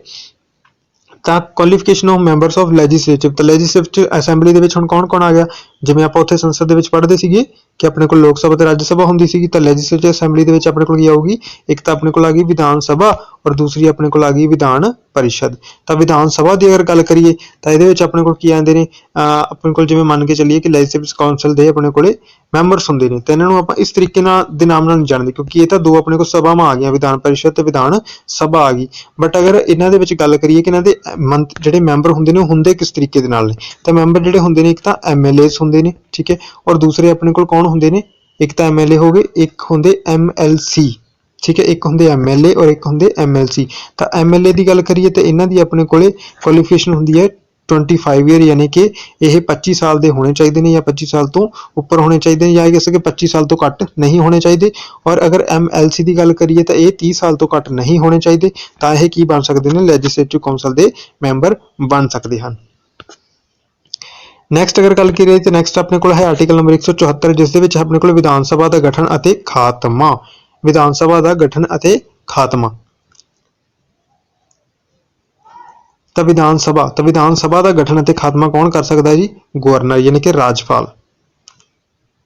ਤਾਂ qualification of members of legislative ਤਾਂ ਲੈਜਿਸਲੇਟਿਵ ਅਸੈਂਬਲੀ ਦੇ ਵਿੱਚ ਹੁਣ ਕੌਣ-ਕੌਣ ਆ ਗਿਆ? ਜਿਵੇਂ ਆਪਾਂ ਉੱਥੇ ਸੰਸਦ ਦੇ ਵਿੱਚ ਪੜ੍ਹਦੇ ਸੀਗੇ ਕਿ ਆਪਣੇ ਕੋਲ ਲੋਕ ਸਭਾ ਤੇ ਰਾਜ ਸਭਾ ਹੁੰਦੀ ਸੀਗੀ, ਤਾਂ ਲੈਜਿਸਲੇਟਿਵ ਅਸੈਂਬਲੀ ਦੇ ਵਿੱਚ ਆਪਣੇ ਕੋਲ ਕੀ ਆਊਗੀ? ਇੱਕ ਤਾਂ ਆਪਣੇ ਕੋਲ ਆ ਗਈ ਵਿਧਾਨ ਸਭਾ ਔਰ ਦੂਸਰੀ ਆਪਣੇ ਕੋਲ ਆ ਗਈ ਵਿਧਾਨ ਪਰਿਸ਼ਦ। ਤਾਂ ਵਿਧਾਨ ਸਭਾ ਦੀ ਅਗਰ ਗੱਲ ਕਰੀਏ, ਤਾਂ ਇਹਦੇ ਵਿੱਚ ਆਪਣੇ ਕੋਲ ਕੀ ਆਉਂਦੇ ਨੇ? ਆਪਣੇ ਕੋਲ ਜਿਵੇਂ ਮੰਨ ਕੇ ਚੱਲੀਏ ਕਿ ਲੈਜਿਸਲੇਟਿਵ ਕਾਉਂਸਲ ਦੇ ਆਪਣੇ ਕੋਲੇ ਮੈਂਬਰਸ ਹੁੰਦੇ ਨੇ। ਤੇ ਇਹਨਾਂ ਨੂੰ ਆਪਾਂ ਇਸ ਤਰੀਕੇ ਨਾਲ, ਦੇ ਨਾਮ ਨਾਲ ਨਹੀਂ ਜਾਣਦੇ, ਕਿਉਂਕਿ ਇਹ ਤਾਂ ਦੋ ਆਪਣੇ ਕੋਲ ਸਭਾਵਾਂ ਆ ਗਈਆਂ, ਵਿਧਾਨ ਪਰਿਸ਼ਦ ਤੇ ਵਿਧਾਨ ਸਭਾ ਆ ਗਈ। ਬਟ ਅਗਰ ਇਹਨਾਂ ਦੇ ਵਿੱਚ ਗੱਲ ਕਰੀਏ ਕਿ ਇਹਨਾਂ ਦੇ ਮੰਤ, ਜਿਹੜੇ ਮੈਂਬਰ ਹੁੰਦੇ ਨੇ, ਉਹ ਹੁੰਦੇ ਕਿਸ ਤਰੀਕੇ ਦੇ ਨਾਲ ਨੇ? ਤਾਂ ਮੈਂਬਰ ਜਿਹੜੇ ਹੁੰਦੇ ਨੇ, ਇੱਕ ਤਾਂ ਐਮਐਲਏਸ ਹੁੰਦੇ ਨੇ, ਠੀਕ ਹੈ? ਔਰ ਦੂਸਰੇ ਆਪਣੇ ਕੋਲ ਕੌਣ ਹੁੰਦੇ ਨੇ? ਇੱਕ ਤਾਂ ਐਮਐਲਏ ਹੋ ਗਏ, ਇੱਕ ਹੁੰਦੇ ਐਮਐਲਸੀ ਠੀਕ ਹੈ, ਇੱਕ ਹੁੰਦੇ ਐਮਐਲਏ ਔਰ ਇੱਕ ਹੁੰਦੇ ਐਮਐਲਸੀ ਤਾਂ ਐਮਐਲਏ ਦੀ ਗੱਲ ਕਰੀਏ ਤਾਂ ਇਹਨਾਂ ਦੀ ਆਪਣੇ ਕੋਲੇ ਕੁਆਲੀਫਿਕੇਸ਼ਨ ਹੁੰਦੀ ਹੈ 25 ਇਅਰ ਯਾਨੀ ਕਿ ਇਹ 25 ਸਾਲ ਦੇ ਹੋਣੇ ਚਾਹੀਦੇ ਨੇ ਜਾਂ 25 ਸਾਲ ਤੋਂ ਉੱਪਰ ਹੋਣੇ ਚਾਹੀਦੇ ਨੇ, ਜਾਂ ਇਹ ਕਿਸੇ ਕਿ 25 ਸਾਲ ਤੋਂ ਘੱਟ ਨਹੀਂ ਹੋਣੇ ਚਾਹੀਦੇ। ਔਰ ਅਗਰ ਐਮਐਲਸੀ ਦੀ ਗੱਲ ਕਰੀਏ ਤਾਂ ਇਹ 30 ਸਾਲ ਤੋਂ ਘੱਟ ਨਹੀਂ ਹੋਣੇ ਚਾਹੀਦੇ, ਤਾਂ ਇਹ ਕੀ ਬਣ ਸਕਦੇ ਨੇ? ਲੈਜਿਸਲੇਟਿਵ ਕਾਉਂਸਲ ਦੇ ਮੈਂਬਰ ਬਣ ਸਕਦੇ ਹਨ। ਨੈਕਸਟ ਅਗਰ ਗੱਲ ਕਰੀਏ ਤਾਂ ਨੈਕਸਟ ਆਪਣੇ ਕੋਲ ਹੈ ਆਰਟੀਕਲ ਨੰਬਰ 174 ਜਿਸ ਦੇ ਵਿੱਚ ਆਪਣੇ ਕੋਲ ਵਿਧਾਨ ਸਭਾ ਦਾ ਗਠਨ ਅਤੇ ਖਾਤਮਾ। ਵਿਧਾਨ ਸਭਾ ਦਾ ਗਠਨ ਅਤੇ ਖਾਤਮਾ। ਤਾਂ ਵਿਧਾਨ ਸਭਾ, ਤਾਂ ਵਿਧਾਨ ਸਭਾ ਦਾ ਗਠਨ ਅਤੇ ਖਾਤਮਾ ਕੌਣ ਕਰ ਸਕਦਾ ਹੈ ਜੀ? ਗਵਰਨਰ, ਯਾਨੀ ਕਿ ਰਾਜਪਾਲ।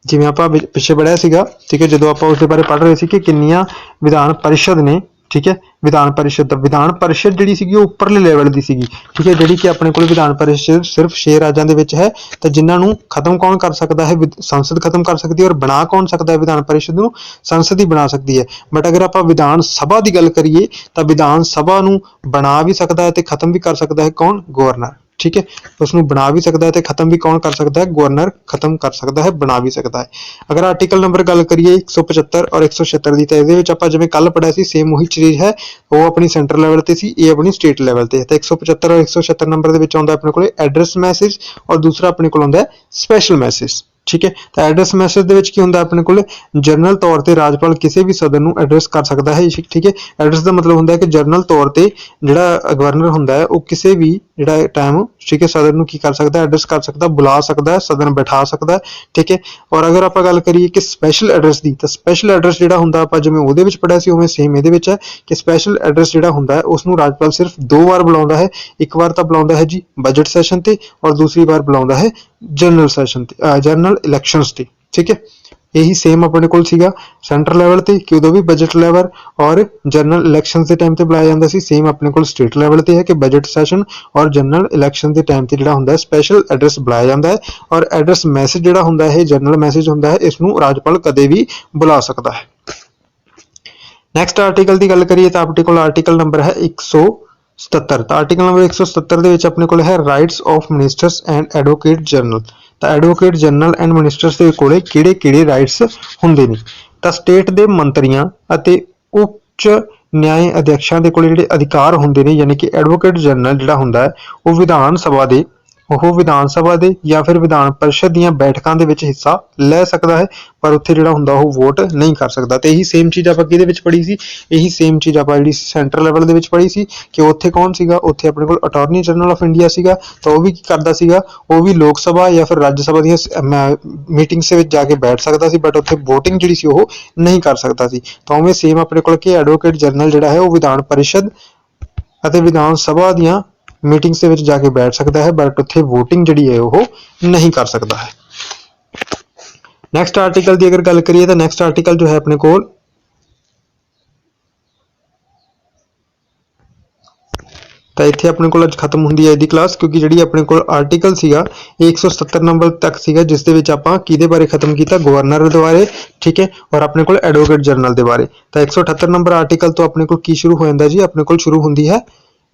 ਜਿਵੇਂ ਆਪਾਂ ਪਿੱਛੇ ਪੜਿਆ ਸੀਗਾ, ਠੀਕ ਹੈ, ਜਦੋਂ ਆਪਾਂ ਉਸ ਦੇ ਬਾਰੇ ਪੜ੍ਹ ਰਹੇ ਸੀ ਕਿ ਕਿੰਨੀਆਂ ਵਿਧਾਨ ਪਰਿਸ਼ਦ ਨੇ ਠੀਕ ਹੈ? ਵਿਧਾਨ ਪਰਿਸ਼ਦ ਦਾ ਵਿਧਾਨ ਪਰਿਸ਼ਦ ਜਿਹੜੀ ਸੀਗੀ ਉਹ ਉੱਪਰਲੇ ਲੈਵਲ ਦੀ ਸੀਗੀ। ਠੀਕ ਹੈ? ਜਿਹੜੀ ਕਿ ਆਪਣੇ ਕੋਲ ਵਿਧਾਨ ਪਰਿਸ਼ਦ ਸਿਰਫ 6 ਰਾਜਾਂ ਦੇ ਵਿੱਚ ਹੈ, ਤਾਂ ਜਿਨ੍ਹਾਂ ਨੂੰ ਖਤਮ ਕੌਣ ਕਰ ਸਕਦਾ ਹੈ? ਵਿਧ- ਸੰਸਦ ਖਤਮ ਕਰ ਸਕਦੀ ਹੈ ਔਰ ਬਣਾ ਕੌਣ ਸਕਦਾ ਹੈ ਵਿਧਾਨ ਪਰਿਸ਼ਦ ਨੂੰ? ਸੰਸਦ ਹੀ ਬਣਾ ਸਕਦੀ ਹੈ। ਬਟ ਅਗਰ ਆਪਾਂ ਵਿਧਾਨ ਸਭਾ ਦੀ ਗੱਲ ਕਰੀਏ, ਤਾਂ ਵਿਧਾਨ ਸਭਾ ਨੂੰ ਬਣਾ ਵੀ ਸਕਦਾ ਹੈ ਤੇ ਖਤਮ ਵੀ ਕਰ ਸਕਦਾ ਹੈ ਕੌਣ? ਗਵਰਨਰ। ਠੀਕ ਹੈ? ਉਸ ਨੂੰ ਬਣਾ ਵੀ ਸਕਦਾ ਹੈ ਤੇ ਖਤਮ ਵੀ ਕੌਣ ਕਰ ਸਕਦਾ ਹੈ? ਗਵਰਨਰ ਖਤਮ ਕਰ ਸਕਦਾ ਹੈ, ਬਣਾ ਵੀ ਸਕਦਾ ਹੈ। ਅਗਰ ਆਰਟੀਕਲ ਨੰਬਰ ਗੱਲ ਕਰੀਏ 175 ਔਰ 176 ਦੀ, ਤਾਂ ਇਹਦੇ ਵਿੱਚ ਆਪਾਂ ਜਿਵੇਂ ਕੱਲ ਪੜਿਆ ਸੀ ਸੇਮ ਉਹੀ ਚੀਜ਼ ਹੈ। ਉਹ ਆਪਣੀ ਸੈਂਟਰ ਲੈਵਲ ਤੇ ਸੀ, ਇਹ ਆਪਣੀ ਸਟੇਟ ਲੈਵਲ ਤੇ ਹੈ। ਤਾਂ 175 ਔਰ 176 ਨੰਬਰ ਦੇ ਵਿੱਚ ਆਉਂਦਾ ਆਪਣੇ ਕੋਲੇ ਐਡਰੈਸ ਮੈਸੇਜ ਔਰ ਦੂਸਰਾ ਆਪਣੇ ਕੋਲ ਆਉਂਦਾ ਹੈ ਸਪੈਸ਼ਲ ਮੈਸੇਜ ਠੀਕ ਹੈ? ਤਾਂ ਐਡਰੈਸ ਮੈਸੇਜ ਦੇ ਵਿੱਚ ਕੀ ਹੁੰਦਾ ਆਪਣੇ ਕੋਲ? ਜਨਰਲ ਤੌਰ ਤੇ ਰਾਜਪਾਲ ਕਿਸੇ ਵੀ ਸਦਨ ਨੂੰ ਐਡਰੈਸ ਕਰ ਸਕਦਾ ਹੈ ਠੀਕ ਹੈ? ਐਡਰੈਸ ਦਾ ਮਤਲਬ ਹੁੰਦਾ ਹੈ ਕਿ ਜਨਰਲ ਤੌਰ ਤੇ ਜਿਹੜਾ ਗਵਰਨਰ ਹੁੰਦਾ ਹੈ, ਉਹ ਕਿਸੇ ਵੀ ਜਿਹੜਾ ਟਾਈਮ ਠੀਕ ਹੈ ਸਦਨ ਨੂੰ ਕੀ ਕਰ ਸਕਦਾ ਹੈ? ਐਡਰੈਸ ਕਰ ਸਕਦਾ ਬੁਲਾ ਸਕਦਾ ਹੈ ਸਦਨ ਬਿਠਾ ਸਕਦਾ ਹੈ, ਠੀਕ ਹੈ? ਔਰ ਅਗਰ ਆਪਾਂ ਗੱਲ ਕਰੀਏ ਕਿ ਸਪੈਸ਼ਲ ਐਡਰੈਸ ਦੀ, ਤਾਂ ਸਪੈਸ਼ਲ ਐਡਰੈਸ ਜਿਹੜਾ ਹੁੰਦਾ ਆਪਾਂ ਜਿਵੇਂ ਉਹਦੇ ਵਿੱਚ ਪੜਿਆ ਸੀ, ਉਵੇਂ ਸੇਮ ਇਹਦੇ ਵਿੱਚ ਹੈ ਕਿ ਸਪੈਸ਼ਲ ਐਡਰੈਸ ਜਿਹੜਾ ਹੁੰਦਾ ਹੈ ਉਸ ਨੂੰ ਰਾਜਪਾਲ ਸਿਰਫ ਦੋ ਵਾਰ ਬੁਲਾਉਂਦਾ ਹੈ, ਇੱਕ ਵਾਰ ਤਾਂ ਬੁਲਾਉਂਦਾ ਹੈ ਜੀ ਬਜਟ ਸੈਸ਼ਨ ਤੇ ਔਰ ਦੂਸਰੀ ਵਾਰ ਬੁਲਾਉਂਦਾ ਹੈ ਜਨਰਲ ਸੈਸ਼ਨ ਤੇ ਜਨਰਲ ਇਲੈਕਸ਼ਨਸ ਤੇ, ਠੀਕ ਹੈ? ਇਹੀ ਸੇਮ ਆਪਣੇ ਕੋਲ ਸੀਗਾ ਸੈਂਟਰ ਲੈਵਲ ਤੇ ਕਿ ਉਦੋਂ ਵੀ ਬਜਟ ਲੈਵਲ ਔਰ ਜਨਰਲ ਇਲੈਕਸ਼ਨ ਦੇ ਟਾਈਮ ਤੇ ਬੁਲਾਇਆ ਜਾਂਦਾ ਸੀ ਸੇਮ ਆਪਣੇ ਕੋਲ ਸਟੇਟ ਲੈਵਲ ਤੇ ਹੈ ਕਿ ਬਜਟ ਸੈਸ਼ਨ ਔਰ ਜਨਰਲ ਇਲੈਕਸ਼ਨ ਦੇ ਟਾਈਮ ਤੇ ਜਿਹੜਾ ਹੁੰਦਾ ਹੈ ਸਪੈਸ਼ਲ ਐਡਰੈਸ ਬੁਲਾਇਆ ਜਾਂਦਾ ਹੈ ਔਰ ਐਡਰੈਸ ਮੈਸੇਜ ਜਿਹੜਾ ਹੁੰਦਾ ਹੈ ਜਨਰਲ ਮੈਸੇਜ ਹੁੰਦਾ ਹੈ ਇਸ ਨੂੰ ਰਾਜਪਾਲ ਕਦੇ ਵੀ ਬੁਲਾ ਸਕਦਾ ਹੈ। ਨੈਕਸਟ ਆਰਟੀਕਲ ਦੀ ਗੱਲ ਕਰੀਏ ਤਾਂ ਆਪਣੇ ਕੋਲ ਆਰਟੀਕਲ ਨੰਬਰ ਹੈ 177 ਤਾਂ ਆਰਟੀਕਲ ਨੰਬਰ 177 ਦੇ ਵਿੱਚ ਆਪਣੇ ਕੋਲ ਹੈ rights of ministers and advocate general ਤਾਂ ਐਡਵੋਕੇਟ ਜਨਰਲ ਐਂਡ ਮਿਨਿਸਟਰਸ ਦੇ ਕੋਲੇ ਕਿਹੜੇ-ਕਿਹੜੇ ਰਾਈਟਸ ਹੁੰਦੇ ਨੇ? ਤਾਂ ਸਟੇਟ ਦੇ ਮੰਤਰੀਆਂ ਅਤੇ ਉੱਚ ਨਿਆਇ ਅਧਿਆਕਸ਼ਾਂ ਦੇ ਕੋਲੇ ਜਿਹੜੇ ਅਧਿਕਾਰ ਹੁੰਦੇ ਨੇ, ਯਾਨੀ ਕਿ ਐਡਵੋਕੇਟ ਜਨਰਲ ਜਿਹੜਾ ਹੁੰਦਾ ਹੈ, ਉਹ ਵਿਧਾਨ ਸਭਾ ਦੇ ਉਹ ਵਿਧਾਨ ਸਭਾ ਦੇ ਜਾਂ ਫਿਰ ਵਿਧਾਨ ਪਰਿਸ਼ਦ ਦੀਆਂ ਬੈਠਕਾਂ ਦੇ ਵਿੱਚ ਹਿੱਸਾ ਲੈ ਸਕਦਾ ਹੈ, ਪਰ ਉੱਥੇ ਜਿਹੜਾ ਹੁੰਦਾ ਉਹ ਵੋਟ ਨਹੀਂ ਕਰ ਸਕਦਾ। ਤੇ ਇਹੀ ਸੇਮ ਚੀਜ਼ ਆਪਾਂ ਕਿਹਦੇ ਵਿੱਚ ਪੜ੍ਹੀ ਸੀ? ਇਹੀ ਸੇਮ ਚੀਜ਼ ਆਪਾਂ ਜਿਹੜੀ ਸੈਂਟਰ ਲੈਵਲ ਦੇ ਵਿੱਚ ਪੜ੍ਹੀ ਸੀ ਕਿ ਉੱਥੇ ਕੌਣ ਸੀਗਾ? ਉੱਥੇ ਆਪਣੇ ਕੋਲ ਅਟਾਰਨੀ ਜਨਰਲ ਆਫ ਇੰਡੀਆ ਸੀਗਾ, ਤਾਂ ਉਹ ਵੀ ਕੀ ਕਰਦਾ ਸੀਗਾ? ਉਹ ਵੀ ਲੋਕ ਸਭਾ ਜਾਂ ਫਿਰ ਰਾਜ ਸਭਾ ਦੀਆਂ ਮੀਟਿੰਗਸ ਦੇ ਵਿੱਚ ਜਾ ਕੇ ਬੈਠ ਸਕਦਾ ਸੀ ਬਟ ਉੱਥੇ VOTING ਜਿਹੜੀ ਸੀ ਉਹ ਨਹੀਂ ਕਰ ਸਕਦਾ ਸੀ। ਤਾਂ ਉਵੇਂ ਸੇਮ ਆਪਣੇ ਕੋਲ ਕਿ ਐਡਵੋਕੇਟ ਜਨਰਲ ਜਿਹੜਾ ਹੈ ਉਹ ਵਿਧਾਨ ਪਰਿਸ਼ਦ ਅਤੇ ਵਿਧਾਨ ਸਭਾ ਦੀਆਂ ਮੀਟਿੰਗਸ ਦੇ ਵਿੱਚ ਜਾ ਕੇ ਬੈਠ ਸਕਦਾ ਹੈ ਬਟ ਉੱਥੇ VOTING ਜਿਹੜੀ ਹੈ ਉਹ ਨਹੀਂ ਕਰ ਸਕਦਾ ਹੈ। ਨੈਕਸਟ ਆਰਟੀਕਲ ਦੀ ਅਗਰ ਗੱਲ ਕਰੀਏ ਤਾਂ ਨੈਕਸਟ ਆਰਟੀਕਲ ਜੋ ਹੈ ਆਪਣੇ ਕੋਲ ਤਾਂ ਇੱਥੇ ਆਪਣੇ ਕੋਲ ਅੱਜ ਖਤਮ ਹੁੰਦੀ ਹੈ ਇਹਦੀ ਕਲਾਸ ਕਿਉਂਕਿ ਜਿਹੜੀ ਆਪਣੇ ਕੋਲ ਆਰਟੀਕਲ ਸੀਗਾ, ਇਹ 177 ਨੰਬਰ ਤੱਕ ਸੀਗਾ, ਜਿਸ ਦੇ ਵਿੱਚ ਆਪਾਂ ਕਿਹਦੇ ਬਾਰੇ ਖਤਮ ਕੀਤਾ? ਗਵਰਨਰ ਦੇ ਬਾਰੇ, ਠੀਕ ਹੈ? ਔਰ ਆਪਣੇ ਕੋਲ ਐਡਵੋਕੇਟ ਜਨਰਲ ਦੇ ਬਾਰੇ। ਤਾਂ 178 ਨੰਬਰ ਆਰਟੀਕਲ ਤੋਂ ਆਪਣੇ ਕੋਲ ਕੀ ਸ਼ੁਰੂ ਹੋ ਜਾਂਦਾ ਜੀ? ਆਪਣੇ ਕੋਲ ਸ਼ੁਰੂ ਹੁੰਦੀ ਹੈ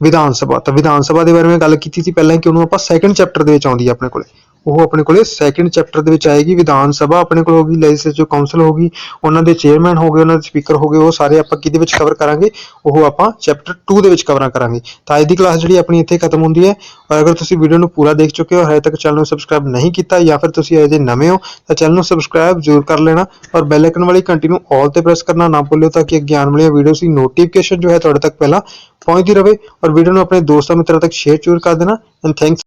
ਵਿਧਾਨ ਸਭਾ, ਤਾਂ ਵਿਧਾਨ ਸਭਾ ਦੇ ਬਾਰੇ ਮੈਂ ਗੱਲ ਕੀਤੀ ਸੀ, ਪਹਿਲਾਂ ਕਿ ਉਹਨੂੰ ਆਪਾਂ ਸੈਕੰਡ ਚੈਪਟਰ ਦੇ ਵਿੱਚ ਆਉਂਦੀ ਹੈ ਆਪਣੇ ਕੋਲੇ। ਉਹ ਆਪਣੇ ਕੋਲੇ ਸੈਕੰਡ ਚੈਪਟਰ ਦੇ ਵਿੱਚ ਆਏਗੀ, ਵਿਧਾਨ ਸਭਾ ਆਪਣੇ ਕੋਲ ਹੋਗੀ ਲੈਜਿਸਲੇਟਿਵ ਕਾਉਂਸਲ ਹੋਗੀ ਉਹਨਾਂ ਦੇ ਚੇਅਰਮੈਨ ਹੋਗੇ ਉਹਨਾਂ ਦੇ ਸਪੀਕਰ ਹੋਗੇ ਉਹ ਸਾਰੇ ਆਪਾਂ ਕਿਹਦੇ ਵਿੱਚ ਕਵਰ ਕਰਾਂਗੇ? ਉਹ ਆਪਾਂ ਚੈਪਟਰ 2 ਦੇ ਵਿੱਚ ਕਵਰ ਕਰਾਂਗੇ। ਤਾਂ ਅੱਜ ਦੀ ਕਲਾਸ ਜਿਹੜੀ ਆਪਣੀ ਇੱਥੇ ਖਤਮ ਹੁੰਦੀ ਹੈ। ਔਰ ਅਗਰ ਤੁਸੀਂ ਵੀਡੀਓ ਨੂੰ ਪੂਰਾ ਦੇਖ ਚੁੱਕੇ ਹੋ, ਹਜੇ ਤੱਕ ਚੈਨਲ ਨੂੰ ਸਬਸਕ੍ਰਾਈਬ ਨਹੀਂ ਕੀਤਾ ਜਾਂ ਫਿਰ ਤੁਸੀਂ ਅਜੇ ਨਵੇਂ ਹੋ, ਤਾਂ ਚੈਨਲ ਨੂੰ ਸਬਸਕ੍ਰਾਈਬ ਜ਼ਰੂਰ ਕਰ ਲੈਣਾ। ਔਰ ਬੈਲ ਆਈਕਨ ਵਾਲੀ ਘੰਟੀ ਨੂੰ ਆਲ ਤੇ ਪ੍ਰੈਸ ਕਰਨਾ ਨਾ ਭੁੱਲਿਓ, ਤਾਂ ਕਿ ਗਿਆਨ ਵਾਲੀਆਂ ਵੀਡੀਓਜ਼ ਦੀ ਨੋਟੀਫਿਕੇਸ਼ਨ ਜੋ ਹੈ ਤੁਹਾਡੇ ਤੱਕ ਪਹਿਲਾਂ ਪਹੁੰਚਦੀ ਰਹੇ। ਔਰ ਵੀਡੀਓ ਨੂੰ ਆਪਣੇ ਦੋਸਤਾਂ ਮਿੱਤਰਾਂ ਤੱਕ ਸ਼ੇਅਰ ਜ਼ਰੂਰ ਕਰ ਦੇਣਾ। And thanks